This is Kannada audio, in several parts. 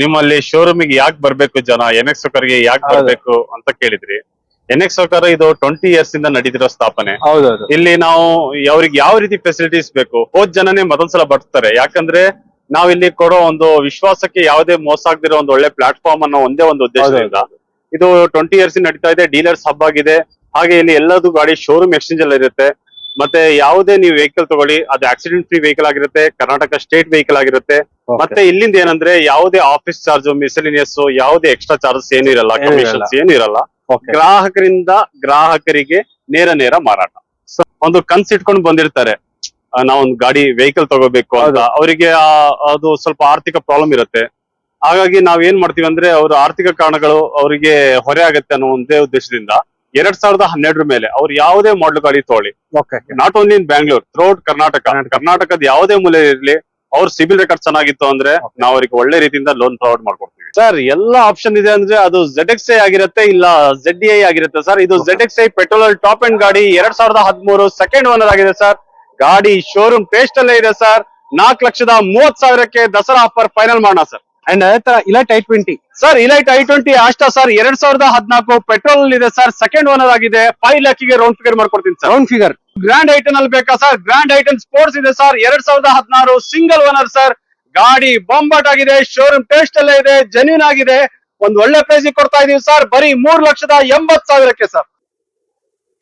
ನಿಮ್ಮಲ್ಲಿ ಶೋರೂಮಿಗೆ ಯಾಕೆ ಬರ್ಬೇಕು ಜನ? ಎನ್ ಎಕ್ಸ್ಗೆ ಯಾಕೆ ಬರ್ಬೇಕು ಅಂತ ಕೇಳಿದ್ರಿ. ಎನ್ ಎಕ್ಸ್ ಇದು ಟ್ವೆಂಟಿ ಇಯರ್ಸ್ ಇಂದ ನಡೀತಿರೋ ಸ್ಥಾಪನೆ. ಹೌದೌದು. ಇಲ್ಲಿ ನಾವು ಅವ್ರಿಗೆ ಯಾವ ರೀತಿ ಫೆಸಿಲಿಟೀಸ್ ಬೇಕು? ಹೋದ್ ಜನನೇ ಮತ್ತೊಂದ್ಸಲ ಬರ್ತಾರೆ. ಯಾಕಂದ್ರೆ ನಾವ್ ಇಲ್ಲಿ ಕೊಡೋ ಒಂದು ವಿಶ್ವಾಸಕ್ಕೆ ಯಾವುದೇ ಮೋಸ ಆಗದಿರೋ ಒಂದು ಒಳ್ಳೆ ಪ್ಲಾಟ್ಫಾರ್ಮ್ ಅನ್ನೋ ಒಂದೇ ಒಂದು ಉದ್ದೇಶದಿಂದ ಇದು ಟ್ವೆಂಟಿ ಇಯರ್ಸ್ ನಡೀತಾ ಇದೆ. ಡೀಲರ್ಸ್ ಹಬ್ ಆಗಿದೆ ಹಾಗೆ ಇಲ್ಲಿ ಎಲ್ಲದೂ ಗಾಡಿ ಶೋರೂಮ್ ಎಕ್ಸ್ಚೇಂಜ್ ಅಲ್ಲಿ ಇರುತ್ತೆ. ಮತ್ತೆ ಯಾವುದೇ ನೀವು ವೆಹಿಕಲ್ ತಗೊಳ್ಳಿ ಅದು ಆಕ್ಸಿಡೆಂಟ್ ಫ್ರೀ ವೆಹಿಕಲ್ ಆಗಿರುತ್ತೆ ಕರ್ನಾಟಕ ಸ್ಟೇಟ್ ವೆಹಿಕಲ್ ಆಗಿರುತ್ತೆ. ಮತ್ತೆ ಇಲ್ಲಿಂದ ಏನಂದ್ರೆ ಯಾವುದೇ ಆಫೀಸ್ ಚಾರ್ಜ್ ಮಿಸಲಿನಿಯಸ್ ಯಾವುದೇ ಎಕ್ಸ್ಟ್ರಾ ಚಾರ್ಜಸ್ ಏನು ಇರಲ್ಲ. ಕಮಿಷನ್ಸ್ ಏನು ಇರಲ್ಲ. ಗ್ರಾಹಕರಿಂದ ಗ್ರಾಹಕರಿಗೆ ನೇರ ನೇರ ಮಾರಾಟ. ಸೊ ಒಂದು ಕನ್ಸ್ ಇಟ್ಕೊಂಡು ಬಂದಿರ್ತಾರೆ. ನಾವೊಂದು ಗಾಡಿ ವೆಹಿಕಲ್ ತಗೋಬೇಕು ಅಂತ. ಅವರಿಗೆ ಅದು ಸ್ವಲ್ಪ ಆರ್ಥಿಕ ಪ್ರಾಬ್ಲಮ್ ಇರುತ್ತೆ. ಹಾಗಾಗಿ ನಾವ್ ಏನ್ ಮಾಡ್ತೀವಿ ಅಂದ್ರೆ ಅವ್ರ ಆರ್ಥಿಕ ಕಾರಣಗಳು ಅವರಿಗೆ ಹೊರೆ ಆಗತ್ತೆ ಅನ್ನೋ ಒಂದೇ ಉದ್ದೇಶದಿಂದ ಎರಡ್ ಸಾವಿರದ ಹನ್ನೆರಡರ ಮೇಲೆ ಅವ್ರು ಯಾವುದೇ ಮಾಡಲ್ ಗಾಡಿ ತಗೊಳ್ಳಿ. Okay not only in Bangalore throughout Karnataka Karnataka. ಕರ್ನಾಟಕದ ಯಾವುದೇ ಮೂಲೆ ಇರ್ಲಿ ಅವ್ರ ಸಿಬಿಲ್ ರೆಕಾರ್ಡ್ ಚೆನ್ನಾಗಿತ್ತು ಅಂದ್ರೆ ನಾವು ಅವ್ರಿಗೆ ಒಳ್ಳೆ ರೀತಿಯಿಂದ ಲೋನ್ ಪ್ರೊವೈಡ್ ಮಾಡ್ಕೊಡ್ತೀವಿ. ಸರ್ ಎಲ್ಲ ಆಪ್ಷನ್ ಇದೆ ಅಂದ್ರೆ ಅದು ಜೆಡ್ ಎಕ್ಸ್ ಐ ಆಗಿರುತ್ತೆ ಇಲ್ಲ ಜೆಡ್ ಐ ಆಗಿರುತ್ತೆ ಸರ್ ಇದು Z Z X I petrol top and ಗಾಡಿ ಎರಡ್ ಸಾವಿರದ ಹದಿಮೂರು ಸೆಕೆಂಡ್ ಓನರ್ ಆಗಿದೆ ಸರ್ ಗಾಡಿ ಶೋರೂಮ್ ಟೇಸ್ಟ್ ಅಲ್ಲೇ ಇದೆ ಸರ್ ನಾಲ್ಕು ಲಕ್ಷದ ಮೂವತ್ ಸಾವಿರಕ್ಕೆ ದಸರಾ ಆಫರ್ ಫೈನಲ್ ಮಾಡೋಣ ಸರ್ ಅಂಡ್ ಅದೇ ತರ elite I twenty sir elite I twenty Asta sir ಎರಡ್ ಸಾವಿರದ ಹದಿನಾಲ್ಕು ಪೆಟ್ರೋಲ್ ಇದೆ ಸರ್ ಸೆಕೆಂಡ್ ಓನರ್ ಆಗಿದೆ. ಫೈವ್ ಲ್ಯಾಕಿಗೆ ರೌಂಡ್ ಫಿಗರ್ ಮಾಡ್ಕೊಡ್ತೀನಿ sir round figure grand I ten ಅಲ್ಲಿ ಬೇಕಾ sir grand I ten sports ಇದೆ ಸರ್ ಎರಡ್ ಸಾವಿರದ ಹದಿನಾರು ಸಿಂಗಲ್ ಓನರ್ ಸರ್ ಗಾಡಿ ಬೊಂಬಾಟ್ ಆಗಿದೆ ಶೋರೂಮ್ ಟೇಸ್ಟ್ ಅಲ್ಲೇ ಇದೆ ಜೆನ್ಯೂನ್ ಆಗಿದೆ. ಒಂದ್ ಒಳ್ಳೆ ಪ್ರೈಸ್ ಕೊಡ್ತಾ ಇದೀವಿ ಸರ್ ಬರೀ ಮೂರ್ ಲಕ್ಷದ ಎಂಬತ್ ಸಾವಿರಕ್ಕೆ ಸರ್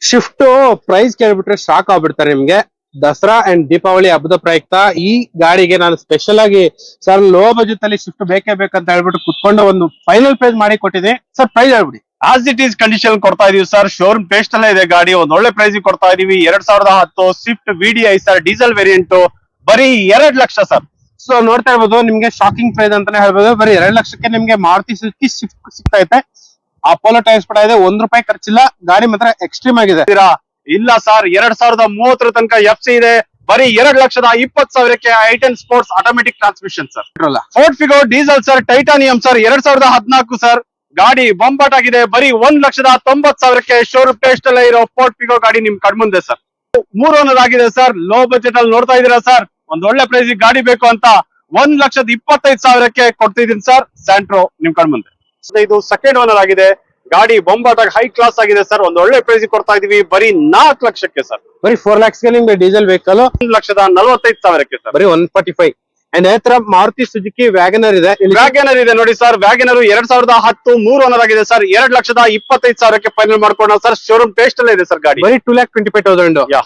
ಶಿಫ್ಟ್ ಪ್ರೈಸ್ ಕೇಳ್ಬಿಟ್ರೆ ಶಾಕ್ ಆಗ್ಬಿಡ್ತಾರೆ ನಿಮ್ಗೆ. ದಸರಾ ಅಂಡ್ ದೀಪಾವಳಿ ಹಬ್ಬದ ಪ್ರಯುಕ್ತ ಈ ಗಾಡಿಗೆ ನಾನು ಸ್ಪೆಷಲ್ ಆಗಿ ಸರ್ ಲೋ ಬಜೆಟ್ ಅಲ್ಲಿ ಶಿಫ್ಟ್ ಬೇಕೇ ಬೇಕಂತ ಹೇಳ್ಬಿಟ್ಟು ಕುತ್ಕೊಂಡು ಒಂದು ಫೈನಲ್ ಪ್ರೈಸ್ ಮಾಡಿ ಕೊಟ್ಟಿದೆ. ಸರ್ ಪ್ರೈಸ್ ಹೇಳ್ಬಿಡಿ. ಆಸ್ ಇಟ್ ಈಸ್ ಕಂಡೀಷನ್ ಕೊಡ್ತಾ ಇದೀವಿ ಸರ್ ಶೋರೂಮ್ ಟೇಸ್ಟ್ ಅಲ್ಲೇ ಇದೆ ಗಾಡಿ. ಒಂದ್ ಒಳ್ಳೆ ಪ್ರೈಸ್ ಕೊಡ್ತಾ ಇದೀವಿ. ಎರಡ್ ಸಾವಿರದ ಹತ್ತು Swift VDI sir diesel variant ಬರೀ ಎರಡ್ ಲಕ್ಷ ಸರ್ ಸೊ ನೋಡ್ತಾ ಇರ್ಬೋದು ನಿಮ್ಗೆ ಶಾಕಿಂಗ್ ಪ್ರೈಸ್ ಅಂತಾನೆ ಹೇಳ್ಬೋದು. ಬರೀ ಎರಡ್ ಲಕ್ಷಕ್ಕೆ ನಿಮ್ಗೆ ಮಾರುತಿ ಸುಜುಕಿ ಶಿಫ್ಟ್ ಸಿಗ್ತಾ ಇದೆ ಅಪೋಲೋ ಟೈರ್ಸ್ ಕೂಡ ಇದೆ. ಒಂದ್ ರೂಪಾಯಿ ಖರ್ಚಿಲ್ಲ. ಗಾಡಿ ಮಾತ್ರ ಎಕ್ಸ್ಟ್ರೀಮ್ ಆಗಿದೆ? ಇಲ್ಲ ಸರ್ ಎರಡ್ ಸಾವಿರದ ಮೂವತ್ತರ ತನಕ ಎಫ್ ಸಿ ಇದೆ. ಬರೀ ಎರಡ್ ಲಕ್ಷದ ಇಪ್ಪತ್ ಸಾವಿರಕ್ಕೆ I ten sports automatic transmission sir Ford Figo diesel sir titanium sir ಎರಡ್ ಸಾವಿರದ ಹದಿನಾಲ್ಕು ಸರ್ ಗಾಡಿ ಬೊಂಬಾಟ್ ಆಗಿದೆ. ಬರೀ ಒಂದ್ ಲಕ್ಷದ ತೊಂಬತ್ ಸಾವಿರಕ್ಕೆ ಶೋರೂಮ್ ಟೇಸ್ಟ್ ಅಲ್ಲೇ ಇರೋ ಫೋರ್ಟ್ ಫಿಗೋ ಗಾಡಿ ನಿಮ್ ಕಣ್ಮುಂದೆ ಸರ್ ಮೂರ್ ಓನರ್ ಆಗಿದೆ ಸರ್ ಲೋ ಬಜೆಟ್ ಅಲ್ಲಿ ನೋಡ್ತಾ ಇದೀರಾ ಸರ್ ಒಂದ್ ಒಳ್ಳೆ ಪ್ರೈಸ್ ಗಾಡಿ ಬೇಕು ಅಂತ ಒಂದ್ ಲಕ್ಷದ ಇಪ್ಪತ್ತೈದು ಸಾವಿರಕ್ಕೆ ಕೊಡ್ತಿದ್ದೀನಿ ಸರ್ ಸ್ಯಾಂಟ್ರೋ ನಿಮ್ ಕಣ್ಮುಂದೆ. ಇದು ಸೆಕೆಂಡ್ ಓನರ್ ಆಗಿದೆ. ಗಾಡಿ ಬೊಂಬಾಟ್ ಹೈ ಕ್ಲಾಸ್ ಆಗಿದೆ ಸರ್ ಒಂದ್ ಒಳ್ಳೆ ಪ್ರೈಸ್ ಕೊಡ್ತಾ ಇದೀವಿ. ಬರೀ ನಾಲ್ಕು ಲಕ್ಷಕ್ಕೆ ಸರ್ ಬರೀ ಫೋರ್ ಲ್ಯಾಕ್ಸ್ಗೆ ನಿಮ್ಗೆ ಡೀಸೆಲ್ ವೆಹಿಕಲ್ ಒಂದು ಲಕ್ಷದ ನಲವತ್ತೈದು ಸಾವಿರಕ್ಕೆ ಸರ್ ಬರೀ ಒನ್ ಫಾರ್ಟಿ ಫೈವ್ ಅಂಡ್ ತರ ಮಾರುತಿ ಸುಜುಕಿ ವ್ಯಾಗನರ್ ಇದೆ. ವ್ಯಾಗನರ್ ಇದೆ ನೋಡಿ ಸರ್ ವ್ಯಾಗನರ್ ಎರಡ್ ಸಾವಿರದ ಹತ್ತು ಮೂರು ಓನರ್ ಆಗಿದೆ ಸರ್ ಎರಡ್ ಲಕ್ಷದ ಇಪ್ಪತ್ತೈದು ಸಾವಿರಕ್ಕೆ ಫೈನಲ್ ಮಾಡ್ಕೊಂಡ್ ಸರ್ ಶೋರೂಮ್ ಟೇಸ್ಟ್ ಅಲ್ಲೇ ಇದೆ ಸರ್ ಗಾಡಿ. ಬರೀ two lakh twenty five thousand ಯಾ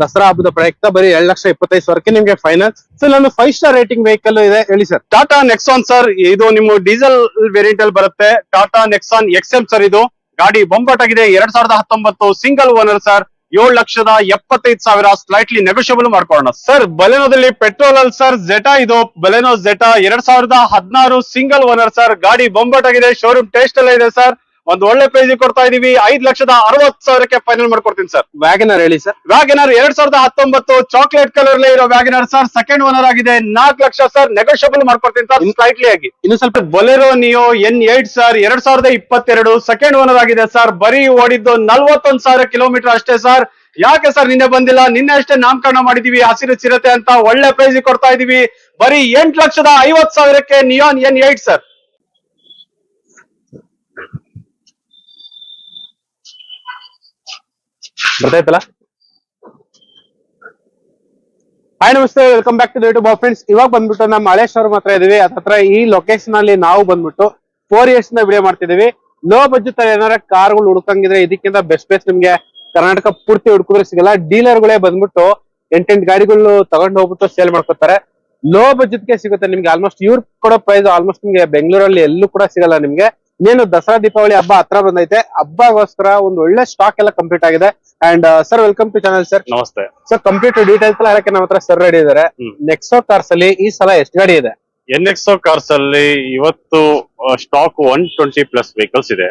ದಸರಾ ಹಬ್ಬದ ಪ್ರಯುಕ್ತ ಬರೀ ಎರಡ್ ಲಕ್ಷ ಇಪ್ಪತ್ತೈದು ಸಾವಿರಕ್ಕೆ ನಿಮ್ಗೆ ಫೈನಲ್ ಸರ್ ನಾನು ಫೈವ್ ಸ್ಟಾರ್ ರೇಟಿಂಗ್ ವೆಹಿಕಲ್ ಇದೆ. ಹೇಳಿ ಸರ್ ಟಾಟಾ ನೆಕ್ಸಾನ್ ಸರ್ ಇದು ನಿಮ್ಮ ಡೀಸೆಲ್ ವೇರಿಯಂಟ್ ಅಲ್ಲಿ ಬರುತ್ತೆ. ಟಾಟಾ ನೆಕ್ಸಾನ್ ಎಕ್ಸೆಲ್ ಸರ್ ಇದು. ಗಾಡಿ ಬೊಂಬಾಟ್ ಆಗಿದೆ. ಎರಡ್ ಸಾವಿರದ ಹತ್ತೊಂಬತ್ತು ಸಿಂಗಲ್ ಓನರ್ ಸರ್ ಏಳು ಲಕ್ಷದ ಎಪ್ಪತ್ತೈದು ಸಾವಿರ ಸ್ಲೈಟ್ಲಿ ನೆಗೋಷಿಯಬಲ್ ಮಾಡ್ಕೊಳ್ಳೋಣ. ಸರ್ ಬಲೆನೋದಲ್ಲಿ ಪೆಟ್ರೋಲ್ ಅಲ್ಲಿ ಸರ್ ಜೆಟಾ ಇದು. ಬಲೆನೋ ಜೆಟಾ ಎರಡ್ ಸಾವಿರದ ಹದಿನಾರು ಸಿಂಗಲ್ ಓನರ್ ಸರ್ ಗಾಡಿ ಬೊಂಬಾಟ್ ಆಗಿದೆ. ಶೋರೂಮ್ ಟೇಸ್ಟ್ ಎಲ್ಲ ಇದೆ ಸರ್ ಒಂದ್ ಒಳ್ಳೆ ಪ್ರೈಸ್ ಕೊಡ್ತಾ ಇದೀವಿ. ಐದ್ ಲಕ್ಷದ ಅರವತ್ ಸಾವಿರಕ್ಕೆ ಫೈನಲ್ ಮಾಡ್ಕೊಡ್ತೀನಿ ಸರ್ ವ್ಯಾಗನರ್ ಹೇಳಿ ಸರ್ ವ್ಯಾಗನರ್ ಎರಡ್ ಸಾವಿರದ ಹತ್ತೊಂಬತ್ತು ಚಾಕ್ಲೇಟ್ ಕಲರ್ ಇರೋ ವ್ಯಾಗನರ್ ಸರ್ ಸೆಕೆಂಡ್ ಓನರ್ ಆಗಿದೆ. ನಾಲ್ಕು ಲಕ್ಷ ಸರ್ ನೆಗೋಷಿಯಬಲ್ ಮಾಡ್ಕೊಡ್ತೀನಿ ಸರ್ ಸ್ಲೈಟ್ಲಿ ಆಗಿ. ಇನ್ನು ಸ್ವಲ್ಪ Bolero Neo N eight sir ಎರಡ್ ಸಾವಿರದ ಇಪ್ಪತ್ತೆರಡು ಸೆಕೆಂಡ್ ಓನರ್ ಆಗಿದೆ ಸರ್ ಬರೀ ಓಡಿದ್ದು ನಲ್ವತ್ತೊಂದ್ ಸಾವಿರ ಕಿಲೋಮೀಟರ್ ಅಷ್ಟೇ ಸರ್ ಯಾಕೆ ಸರ್ ನಿನ್ನೆ ಬಂದಿಲ್ಲ? ನಿನ್ನೆ ಅಷ್ಟೇ ನಾಮಕರಣ ಮಾಡಿದೀವಿ. ಹಸಿರು ಚಿರತೆ ಅಂತ ಒಳ್ಳೆ ಪ್ರೈಸ್ ಕೊಡ್ತಾ ಇದೀವಿ. ಬರೀ ಎಂಟ್ ಲಕ್ಷದ ಐವತ್ ಸಾವಿರಕ್ಕೆ ನಿಯಾನ್ ಎನ್ ಏಟ್ ಸರ್ ಬರ್ತಾಯ್ತಲ್ಲ ಹಾಯ್ ನಮಸ್ತೆ welcome back to YouTube friends ಇವಾಗ ಬಂದ್ಬಿಟ್ಟು ನಮ್ಮ ಹಳೆ ಶೋರ್ ಹತ್ರ ಇದೀವಿ. ಹತ್ರ ಈ ಲೊಕೇಶನ್ ಅಲ್ಲಿ ನಾವು ಬಂದ್ಬಿಟ್ಟು ಫೋರ್ ಇಯರ್ಸ್ನ ವಿಡಿಯೋ ಮಾಡ್ತಿದೀವಿ. ಲೋ ಬಜೆಟ್ ಅಲ್ಲಿ ಏನಾರ ಕಾರ್ಗಳು ಹುಡ್ಕಂಗಿದ್ರೆ ಇದಕ್ಕಿಂತ ಬೆಸ್ಟ್ ಬೆಸ್ಟ್ ನಿಮ್ಗೆ ಕರ್ನಾಟಕ ಪೂರ್ತಿ ಹುಡುಕಿದ್ರೆ ಸಿಗಲ್ಲ. ಡೀಲರ್ಗಳೇ ಬಂದ್ಬಿಟ್ಟು ಎಂಟೆಂಟ್ ಗಾಡಿಗಳು ತಗೊಂಡ್ ಹೋಗ್ಬಿಟ್ಟು ಸೇಲ್ ಮಾಡ್ಕೊತಾರೆ. ಲೋ ಬಜೆಟ್ಗೆ ಸಿಗುತ್ತೆ ನಿಮ್ಗೆ ಆಲ್ಮೋಸ್ಟ್ ಇವ್ರು ಕೊಡೋ ಪ್ರೈಸ್ ಆಲ್ಮೋಸ್ಟ್ ನಿಮ್ಗೆ ಬೆಂಗಳೂರಲ್ಲಿ ಎಲ್ಲೂ ಕೂಡ ಸಿಗಲ್ಲ ನಿಮ್ಗೆ. ಇನ್ನೇನು ದಸರಾ ದೀಪಾವಳಿ ಹಬ್ಬ ಹತ್ರ ಬಂದೈತೆ. ಹಬ್ಬಗೋಸ್ಕರ ಒಂದು ಒಳ್ಳೆ ಸ್ಟಾಕ್ ಎಲ್ಲ ಕಂಪ್ಲೀಟ್ ಆಗಿದೆ. And sir welcome to channel sir ನಮಸ್ತೆ. ಸರ್ ಕಂಪ್ಲೀಟ್ ಡೀಟೇಲ್ಸ್ ಎಲ್ಲ ಹೇಳಕ್ಕೆ ನಮ್ಮ ಹತ್ರ ಸರ್ ರೆಡಿ ಇದಾರೆ ನೆಕ್ಸೋ ಕಾರ್ಸ್ ಅಲ್ಲಿ ಈ ಸಲ ಎಷ್ಟು ಗಾಡಿ ಇದೆ? ಎನ್ ಎಕ್ಸೋ ಕಾರ್ಸ್ ಅಲ್ಲಿ ಇವತ್ತು stock one twenty plus vehicles ಇದೆ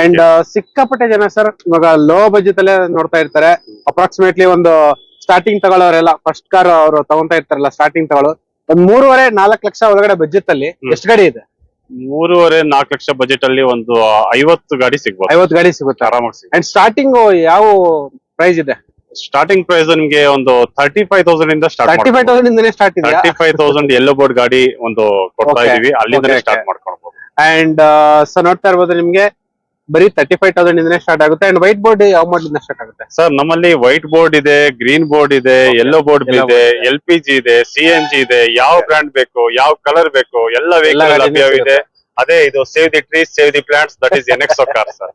ಅಂಡ್ ಸಿಕ್ಕಾಪಟ್ಟೆ ಜನ ಸರ್ ಇವಾಗ ಲೋ ಬಜೆಟ್ ಅಲ್ಲೇ ನೋಡ್ತಾ ಇರ್ತಾರೆ. ಅಪ್ರಾಕ್ಸಿಮೇಟ್ಲಿ ಒಂದು ಸ್ಟಾರ್ಟಿಂಗ್ ತಗೊಳ್ಳೋರೆಲ್ಲ ಫಸ್ಟ್ ಕಾರ್ ಅವರು ತಗೊಂತಾ ಇರ್ತಾರಲ್ಲ ಸ್ಟಾರ್ಟಿಂಗ್ ತಗೊಳ್ಳೋ ಒಂದ್ ಮೂರುವರೆ ನಾಲ್ಕು ಲಕ್ಷ ಒಳಗಡೆ ಬಜೆಟ್ ಅಲ್ಲಿ. ಎಷ್ಟು ಗಾಡಿ ಇದೆ? ಮೂರುವರೆ ನಾಲ್ಕು ಲಕ್ಷ ಬಜೆಟ್ ಅಲ್ಲಿ ಒಂದು ಐವತ್ತು ಗಾಡಿ ಸಿಗ್ಬೋದು. ಐವತ್ತು ಗಾಡಿ ಸಿಗುತ್ತೆ? ಆರಾಮಾಗಿ ಸಿಗುತ್ತೆ ಅಂಡ್ ಸ್ಟಾರ್ಟಿಂಗ್ ಯಾವ ಪ್ರೈಸ್ ಇದೆ? ಸ್ಟಾರ್ಟಿಂಗ್ ಪ್ರೈಸ್ ನಿಮ್ಗೆ ಒಂದು ತರ್ಟಿ ಫೈವ್ ತೌಸಂಡ್ ಇಂದ ಸ್ಟಾರ್ಟ್ ತರ್ಟಿ ಫೈವ್ ತೌಸಂಡ್ ಇಂದನೇ ಸ್ಟಾರ್ಟ್ ಇದೆ thirty five thousand yellow board ಗಾಡಿ ಒಂದು ಕೊಡ್ತಾ. ಇದೀವಿ. ಅಲ್ಲಿಂದ Okay, ಸ್ಟಾರ್ಟ್. ಮಾಡ್ಕೊಳ್ಬಹುದು ಅಂಡ್ ಸೊ ನೋಡ್ತಾ ಇರ್ಬೋದು ನಿಮ್ಗೆ. ಬರೀ ತರ್ಟಿ ಫೈವ್ ತೌಸಂಡ್ ಇಂದನೇ ಸ್ಟಾರ್ಟ್ ಆಗುತ್ತೆ. ಅಂಡ್ ವೈಟ್ ಬೋರ್ಡ್ ಯಾವ ಮಾಡಲ್ ಇಂದ ಸ್ಟಾರ್ಟ್ ಆಗುತ್ತೆ? ಸರ್ ನಮ್ಮಲ್ಲಿ ವೈಟ್ ಬೋರ್ಡ್ ಇದೆ ಗ್ರೀನ್ ಬೋರ್ಡ್ ಇದೆ. ಯೆಲ್ಲೋ ಬೋರ್ಡ್ ಇದೆ. ಎಲ್ ಪಿ ಜಿ ಇದೆ ಸಿ ಎನ್ ಜಿ ಇದೆ ಯಾವ ಬ್ರ್ಯಾಂಡ್ ಬೇಕು ಯಾವ ಕಲರ್ ಬೇಕು ಎಲ್ಲ ವೆಹಿಕಲ್ ಲಭ್ಯವಿದೆ. ಅದೇ ಇದು save the trees save the plants that is N X car sir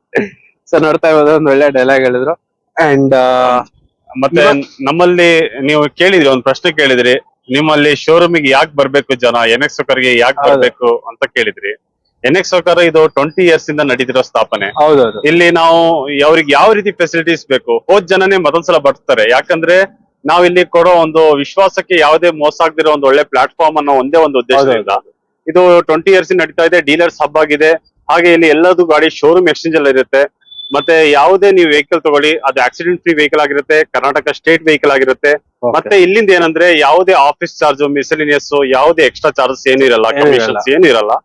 sir ನೋಡ್ತಾ ಇರೋದು ಒಂದು ಒಳ್ಳೆ ಡೈಲಾಗ್ ಹೇಳಿದ್ರು. ಅಂಡ್ ಮತ್ತೆ ನಮ್ಮಲ್ಲಿ ನೀವು ಕೇಳಿದ್ರಿ ಒಂದ್ ಪ್ರಶ್ನೆ ಕೇಳಿದ್ರಿ. ನಿಮ್ಮಲ್ಲಿ ಶೋರೂಮ್ಗೆ ಯಾಕೆ ಬರ್ಬೇಕು ಜನ? ಎನ್ ಕಾರ್ಗೆ ಯಾಕೆ. ಬರ್ಬೇಕು ಅಂತ ಕೇಳಿದ್ರಿ. ಎನ್ ಎಕ್ಸ್ ಇದು ಟ್ವೆಂಟಿ ಇಯರ್ಸ್ ಇಂದ ನಡೀತಿರೋ ಸ್ಥಾಪನೆ. ಹೌದೌದು. ಇಲ್ಲಿ ನಾವು ಅವ್ರಿಗೆ ಯಾವ ರೀತಿ ಫೆಸಿಲಿಟೀಸ್ ಬೇಕು? ಹೋದ್ ಜನನೇ ಸಲ ಬರ್ತಾರೆ. ಯಾಕಂದ್ರೆ ನಾವ್ ಇಲ್ಲಿ ಕೊಡೋ ಒಂದು ವಿಶ್ವಾಸಕ್ಕೆ ಯಾವುದೇ ಮೋಸ ಆಗದಿರೋ ಒಂದು ಒಳ್ಳೆ ಪ್ಲಾಟ್ಫಾರ್ಮ್ ಅನ್ನೋ ಒಂದೇ ಒಂದು ಉದ್ದೇಶದಿಂದ ಇದು ಟ್ವೆಂಟಿ ಇಯರ್ಸ್ ನಡೀತಾ ಇದೆ. ಡೀಲರ್ಸ್ ಹಬ್ ಆಗಿದೆ. ಹಾಗೆ ಇಲ್ಲಿ ಎಲ್ಲದು ಗಾಡಿ ಶೋರೂಮ್ ಎಕ್ಸ್ಚೇಂಜ್ ಅಲ್ಲಿ ಇರುತ್ತೆ. ಮತ್ತೆ ಯಾವುದೇ ನೀವು ವೆಹಿಕಲ್ ತಗೊಳ್ಳಿ ಅದು ಆಕ್ಸಿಡೆಂಟ್ ಫ್ರೀ ವೆಹಿಕಲ್ ಆಗಿರುತ್ತೆ ಕರ್ನಾಟಕ ಸ್ಟೇಟ್ ವೆಹಿಕಲ್ ಆಗಿರುತ್ತೆ. ಮತ್ತೆ ಇಲ್ಲಿಂದ ಏನಂದ್ರೆ ಯಾವುದೇ ಆಫೀಸ್ ಚಾರ್ಜ್ ಮಿಸಲಿನಿಯಸ್ ಯಾವುದೇ ಎಕ್ಸ್ಟ್ರಾ ಚಾರ್ಜಸ್ ಏನಿರಲ್ಲ ಇರಲ್ಲ. ಕಮಿಷನ್ಸ್ ಏನಿರಲ್ಲ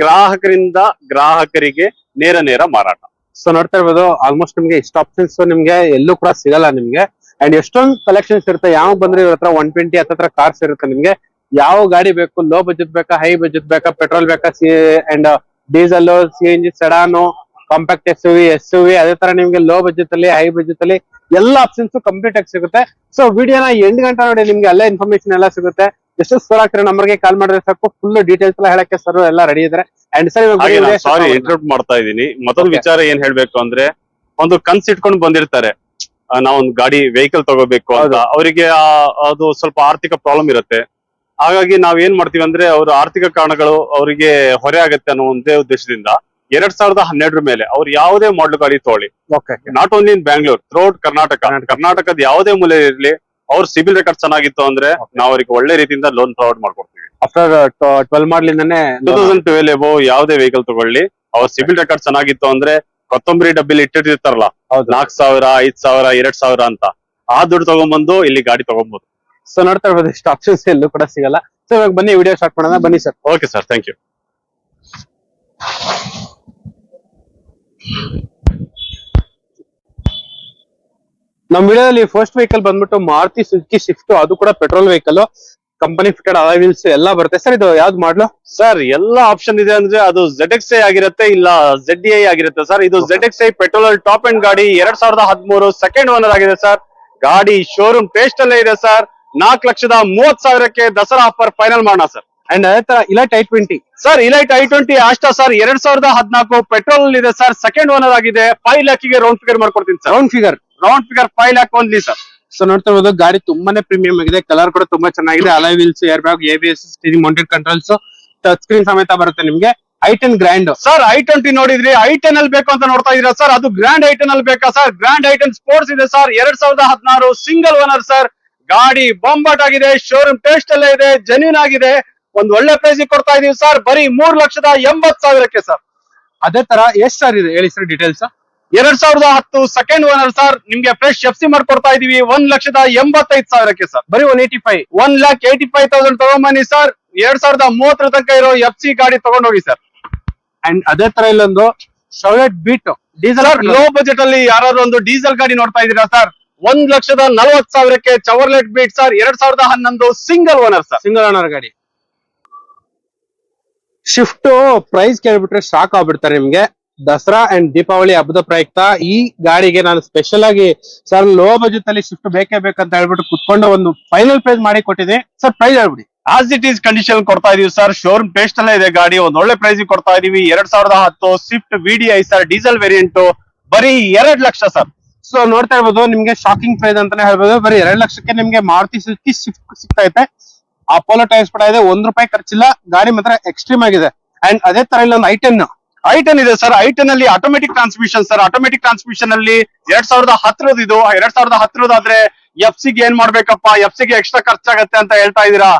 ಗ್ರಾಹಕರಿಂದ ಗ್ರಾಹಕರಿಗೆ ನೇರ ನೇರ ಮಾರಾಟ. ಸೊ ನೋಡ್ತಾ ಇರ್ಬೋದು ಆಲ್ಮೋಸ್ಟ್ ನಿಮ್ಗೆ ಇಷ್ಟ ಆಪ್ಷನ್ಸ್ ನಿಮ್ಗೆ ಎಲ್ಲೂ ಕೂಡ ಸಿಗಲ್ಲ ನಿಮ್ಗೆ. ಅಂಡ್ ಎಷ್ಟೊಂದು ಕಲೆಕ್ಷನ್ಸ್ ಇರುತ್ತೆ ಯಾವ ಬಂದ್ರೆ ಇವ್ರ ಹತ್ರ ಒನ್ ಟ್ವೆಂಟಿ ಹತ್ರ ಕಾರ್ಸ್ ಇರುತ್ತೆ ನಿಮ್ಗೆ. ಯಾವ ಗಾಡಿ ಬೇಕು ಲೋ ಬಜೆಟ್ ಬೇಕಾ ಹೈ ಬಜೆಟ್ ಬೇಕಾ ಪೆಟ್ರೋಲ್ ಬೇಕಾ C and diesel C N G sedan compact S V S U V ಅದೇ ತರ ನಿಮ್ಗೆ ಲೋ ಬಜೆಟ್ ಅಲ್ಲಿ ಹೈ ಬಜೆಟ್ ಅಲ್ಲಿ ಎಲ್ಲ ಆಪ್ಷನ್ಸ್ ಕಂಪ್ಲೀಟ್ ಆಗಿ ಸಿಗುತ್ತೆ. ಸೊ ವಿಡಿಯೋನ ಎಂಟು ಗಂಟೆ ನೋಡಿ ನಿಮ್ಗೆ ಎಲ್ಲ ಇನ್ಫಾರ್ಮೇಶನ್ ಎಲ್ಲ ಸಿಗುತ್ತೆ. ಎಷ್ಟು ಸರ್ ಆಗ್ತಾರೆ ನಂಬರ್ಗೆ ಕಾಲ್ ಮಾಡಿದ್ರೆ ಸಾಕು. ಫುಲ್ ಡೀಟೇಲ್ಸ್ ಎಲ್ಲ ಹೇಳಕ್ಕೆ ಸರ್ ಎಲ್ಲ ರೆಡಿ ಇದ್ದಾರೆ ಅಂಡ್ ಸರ್ ಹಾಗೆ ಇವಾಗ ಸಾರಿ ಇಂಟ್ರಪ್ಟ್ ಮಾಡ್ತಾ ಇದ್ದೀನಿ. ಮೊದಲ Okay. ವಿಚಾರ ಏನ್ ಹೇಳ್ಬೇಕು ಅಂದ್ರೆ ಒಂದು ಕನ್ಸ್ ಇಟ್ಕೊಂಡು ಬಂದಿರ್ತಾರೆ. ಆ, ನಾವೊಂದು ಗಾಡಿ ವೆಹಿಕಲ್ ತಗೋಬೇಕು ಅಂತ. ಹೌದು. ಅವರಿಗೆ ಅದು ಸ್ವಲ್ಪ ಆರ್ಥಿಕ ಪ್ರಾಬ್ಲಮ್ ಇರುತ್ತೆ. ಹಾಗಾಗಿ ನಾವ್ ಏನ್ ಮಾಡ್ತೀವಿ ಅಂದ್ರೆ ಅವ್ರ ಆರ್ಥಿಕ ಕಾರಣಗಳು ಅವರಿಗೆ ಹೊರೆ ಆಗತ್ತೆ ಅನ್ನೋ ಒಂದೇ ಉದ್ದೇಶದಿಂದ ಎರಡ್ ಸಾವಿರದ ಹನ್ನೆರಡರ ಮೇಲೆ ಅವ್ರ ಯಾವುದೇ ಮಾಡಲ್ ಗಾಡಿ ತಗೊಳ್ಳಿ. Okay not only in Bangalore throughout Karnataka. ಕರ್ನಾಟಕದ ಯಾವುದೇ ಮೂಲೆ ಇರ್ಲಿ ಅವ್ರ ಸಿಬಿಲ್ ರೆಕಾರ್ಡ್ ಚೆನ್ನಾಗಿತ್ತು ಅಂದ್ರೆ ನಾವು ಅವ್ರಿಗೆ ಒಳ್ಳೆ ರೀತಿಯಿಂದ ಲೋನ್ ಪ್ರೊವೈಡ್ ಮಾಡ್ಕೊಡ್ತೀವಿ. ಆಫ್ಟರ್ ಟ್ವೆಲ್ ಮಾಡ್ಲಿಂದಾನೆ ಟೂ ತೌಸಂಡ್ ಟ್ವೆಲ್ ಎಬೋ ಯಾವ್ದೇ ವೆಹಿಕಲ್ ತಗೊಳ್ಳಿ ಅವ್ರ ಸಿಬಿಲ್ ರೆಕಾರ್ಡ್ ಚೆನ್ನಾಗಿತ್ತು ಅಂದ್ರೆ ಕೊತ್ತಂಬರಿ ಡಬ್ಬಿಲಿ ಇಟ್ಟಿರ್ತಾರಲ್ಲ ನಾಲ್ಕ್ ಸಾವಿರ ಐದ್ ಸಾವಿರ ಎರಡ್ ಸಾವಿರ ಅಂತ. ಆ ದುಡ್ಡು ತಗೊಂಡ್ಬಂದು ಇಲ್ಲಿ ಗಾಡಿ ತಗೊಂಬೋದು. ಸೊ ನೋಡ್ತಾ ಇರ್ಬೋದು ಇಷ್ಟು ಆಪ್ಷನ್ಸ್ ಎಲ್ಲೂ ಕೂಡ ಸಿಗಲ್ಲ. ಸೊ ಇವಾಗ ಬನ್ನಿ ವಿಡಿಯೋ ಸ್ಟಾರ್ಟ್ ಮಾಡೋಣ ಬನ್ನಿ sir okay sir thank you ನಮ್ಮ ವಿಡಿಯೋದಲ್ಲಿ ಫಸ್ಟ್ ವೆಹಿಕಲ್ ಬಂದ್ಬಿಟ್ಟು ಮಾರುತಿ ಸುಜುಕಿ ಶಿಫ್ಟ್ ಅದು ಕೂಡ petrol vehicle company fitted wheels ಎಲ್ಲ ಬರುತ್ತೆ. ಸರ್ ಇದು ಯಾವ್ದು ಮಾಡ್ಲು ಸರ್ ಎಲ್ಲ ಆಪ್ಷನ್ ಇದೆ ಅಂದ್ರೆ ಅದು ಜೆಡ್ ಎಕ್ಸ್ ಐ ಆಗಿರುತ್ತೆ ಇಲ್ಲ ಜೆಡ್ ಐ ಆಗಿರುತ್ತೆ. ಸರ್ ಇದು Z X I petrol top and ಗಾಡಿ ಎರಡ್ ಸಾವಿರದ ಹದಿಮೂರು ಸೆಕೆಂಡ್ ಓನರ್ ಆಗಿದೆ ಸರ್ ಗಾಡಿ ಶೋರೂಮ್ ಟೇಸ್ಟ್ ಅಲ್ಲೇ ಇದೆ ಸರ್ ನಾಲ್ಕು ಲಕ್ಷದ ಮೂವತ್ ಸಾವಿರಕ್ಕೆ ದಸರಾ ಆಫರ್ ಫೈನಲ್ ಮಾಡೋಣ ಸರ್ ಅಂಡ್ ಅದೇ ತರ elite I twenty sir elite I twenty Asta sir ಎರಡ್ ಸಾವಿರದ ಹದಿನಾಲ್ಕು ಪೆಟ್ರೋಲ್ ಇದೆ ಸರ್ ಸೆಕೆಂಡ್ ಓನರ್ ಆಗಿದೆ. ಫೈವ್ ಲ್ಯಾಕಿಗೆ ರೌಂಡ್ ಫಿಗರ್ ಮಾಡ್ಕೊಡ್ತೀನಿ sir round figure round figure five lakh only sir so ನೋಡ್ತಾ ಇರ್ಬೋದು ಗಾಡಿ ತುಂಬಾನೇ ಪ್ರೀಮಿಯಂ ಆಗಿದೆ. ಕಲರ್ ಕೂಡ ತುಂಬಾ ಚೆನ್ನಾಗಿದೆ. Alloy wheels air bag A B S steering mounted controls touch screen ಸಮೇತ ಬರುತ್ತೆ ನಿಮ್ಗೆ. I ten grand sir I twenty ನೋಡಿದ್ರಿ. ಐ ಟೆನ್ ಅಲ್ಲಿ ಬೇಕು ಅಂತ ನೋಡ್ತಾ ಇದೀರಾ ಸರ್ ಅದು ಗ್ರ್ಯಾಂಡ್ ಐ ಟೆನ್ ಅಲ್ಲಿ ಬೇಕಾ sir grand I ten sports ಇದೆ ಸರ್ ಎರಡ್ ಸಾವಿರದ ಹದಿನಾರು ಸಿಂಗಲ್ ಓನರ್ ಸರ್ ಗಾಡಿ ಬೊಂಬಾಟ್ ಆಗಿದೆ. ಶೋರೂಮ್ ಟೇಸ್ಟ್ ಅಲ್ಲೇ ಇದೆ. ಜೆನ್ಯೂನ್ ಆಗಿದೆ. ಒಂದ್ ಒಳ್ಳೆ ಪ್ರೈಸ್ ಕೊಡ್ತಾ ಇದೀವಿ ಸರ್ ಬರೀ ಮೂರ್ ಲಕ್ಷದ ಎಂಬತ್ ಸಾವಿರಕ್ಕೆ ಸರ್ ಅದೇ ತರ ಎಷ್ಟ್ ಸರ್ ಇದೆ? ಹೇಳಿ ಸರ್ ಡೀಟೇಲ್ಸ್ ಎರಡ್ ಸಾವಿರದ ಹತ್ತು ಸೆಕೆಂಡ್ ಓನರ್ ಸರ್ ನಿಮ್ಗೆ ಫ್ರೆಶ್ ಎಫ್ ಸಿ ಮಾಡ್ಕೊಡ್ತಾ ಇದೀವಿ. ಒಂದ್ ಲಕ್ಷದ ಎಂಬತ್ತೈದು ಸಾವಿರಕ್ಕೆ ಸರ್ ಬರೀ one eighty five one lakh eighty five thousand ತಗೊಂಬನ್ನಿ sir ಎರಡ್ ಸಾವಿರದ ಮೂವತ್ತರ ತನಕ ಇರೋ ಎಫ್ ಸಿ ಗಾಡಿ ತಗೊಂಡೋಗಿ ಸರ್ ಅಂಡ್ ಅದೇ ತರ ಇಲ್ಲೊಂದು Chevrolet Beat diesel low budget ಅಲ್ಲಿ ಯಾರಾದ್ರೂ ಒಂದು ಡೀಸೆಲ್ ಗಾಡಿ ನೋಡ್ತಾ ಇದೀರಾ ಸರ್ ಒಂದ್ ಲಕ್ಷದ ನಲವತ್ ಸಾವಿರಕ್ಕೆ ಚವರ್ಲೆಟ್ ಬೀಟ್ ಸರ್ ಎರಡ್ ಸಾವಿರದ ಹನ್ನೊಂದು single owner sir single owner ಗಾಡಿ. ಶಿಫ್ಟ್ ಪ್ರೈಸ್ ಕೇಳ್ಬಿಟ್ರೆ ಶಾಕ್ ಆಗ್ಬಿಡ್ತಾರೆ ನಿಮ್ಗೆ. ದಸರಾ ಅಂಡ್ ದೀಪಾವಳಿ ಹಬ್ಬದ ಪ್ರಯುಕ್ತ ಈ ಗಾಡಿಗೆ ನಾನು ಸ್ಪೆಷಲ್ ಆಗಿ ಸರ್ ಲೋ ಬಜೆಟ್ ಅಲ್ಲಿ ಶಿಫ್ಟ್ ಬೇಕೇ ಬೇಕಂತ ಹೇಳ್ಬಿಟ್ಟು ಕುತ್ಕೊಂಡು ಒಂದು ಫೈನಲ್ ಪ್ರೈಸ್ ಮಾಡಿ ಕೊಟ್ಟಿದೆ. ಸರ್ ಪ್ರೈಸ್ ಹೇಳ್ಬಿಡಿ. ಆಸ್ ಇಟ್ ಈಸ್ ಕಂಡೀಷನ್ ಕೊಡ್ತಾ ಇದೀವಿ ಸರ್ ಶೋರೂಮ್ ಪೇಸ್ಟ್ ಅಲ್ಲೇ ಇದೆ ಗಾಡಿ. ಒಂದ್ ಒಳ್ಳೆ ಪ್ರೈಸ್ ಕೊಡ್ತಾ ಇದೀವಿ. ಎರಡ್ ಸಾವಿರದ ಹತ್ತು Swift VDI sir diesel variant ಬರೀ ಎರಡ್ ಲಕ್ಷ ಸರ್ ಸೊ ನೋಡ್ತಾ ಇರ್ಬೋದು ನಿಮ್ಗೆ ಶಾಕಿಂಗ್ ಪ್ರೈಸ್ ಅಂತಾನೆ ಹೇಳ್ಬೋದು. ಬರೀ ಎರಡ್ ಲಕ್ಷಕ್ಕೆ ನಿಮ್ಗೆ ಮಾರುತಿ ಸುಜುಕಿ ಶಿಫ್ಟ್ ಸಿಗ್ತಾ ಇದೆ ಅಪೋಲೋ ಟೈರ್ಸ್ ಕೂಡ ಇದೆ. ಒಂದ್ ರೂಪಾಯಿ ಖರ್ಚಿಲ್ಲ. ಗಾಡಿ ಮಾತ್ರ ಎಕ್ಸ್ಟ್ರೀಮ್ ಆಗಿದೆ. ಅಂಡ್ ಅದೇ ತರ ಇಲ್ಲೊಂದು ಐ ಟೆನ್ ಐ ಟೆನ್ ಇದೆ ಸರ್. ಐ ಟೆನ್ ಅಲ್ಲಿ automatic transmission sir. Automatic transmission ಅಲ್ಲಿ ಎರಡ್ ಸಾವಿರದ ಹತ್ತರದ್ದು ಇದು. ಎರಡ್ ಸಾವಿರದ ಹತ್ತರದಾದ್ರೆ ಎಫ್ಗೆ ಏನ್ ಮಾಡ್ಬೇಕಪ್ಪ? ಎಫ್ಗೆ ಎಕ್ಸ್ಟ್ರಾ ಖರ್ಚಾಗತ್ತೆ ಅಂತ ಹೇಳ್ತಾ ಇದೀರಾ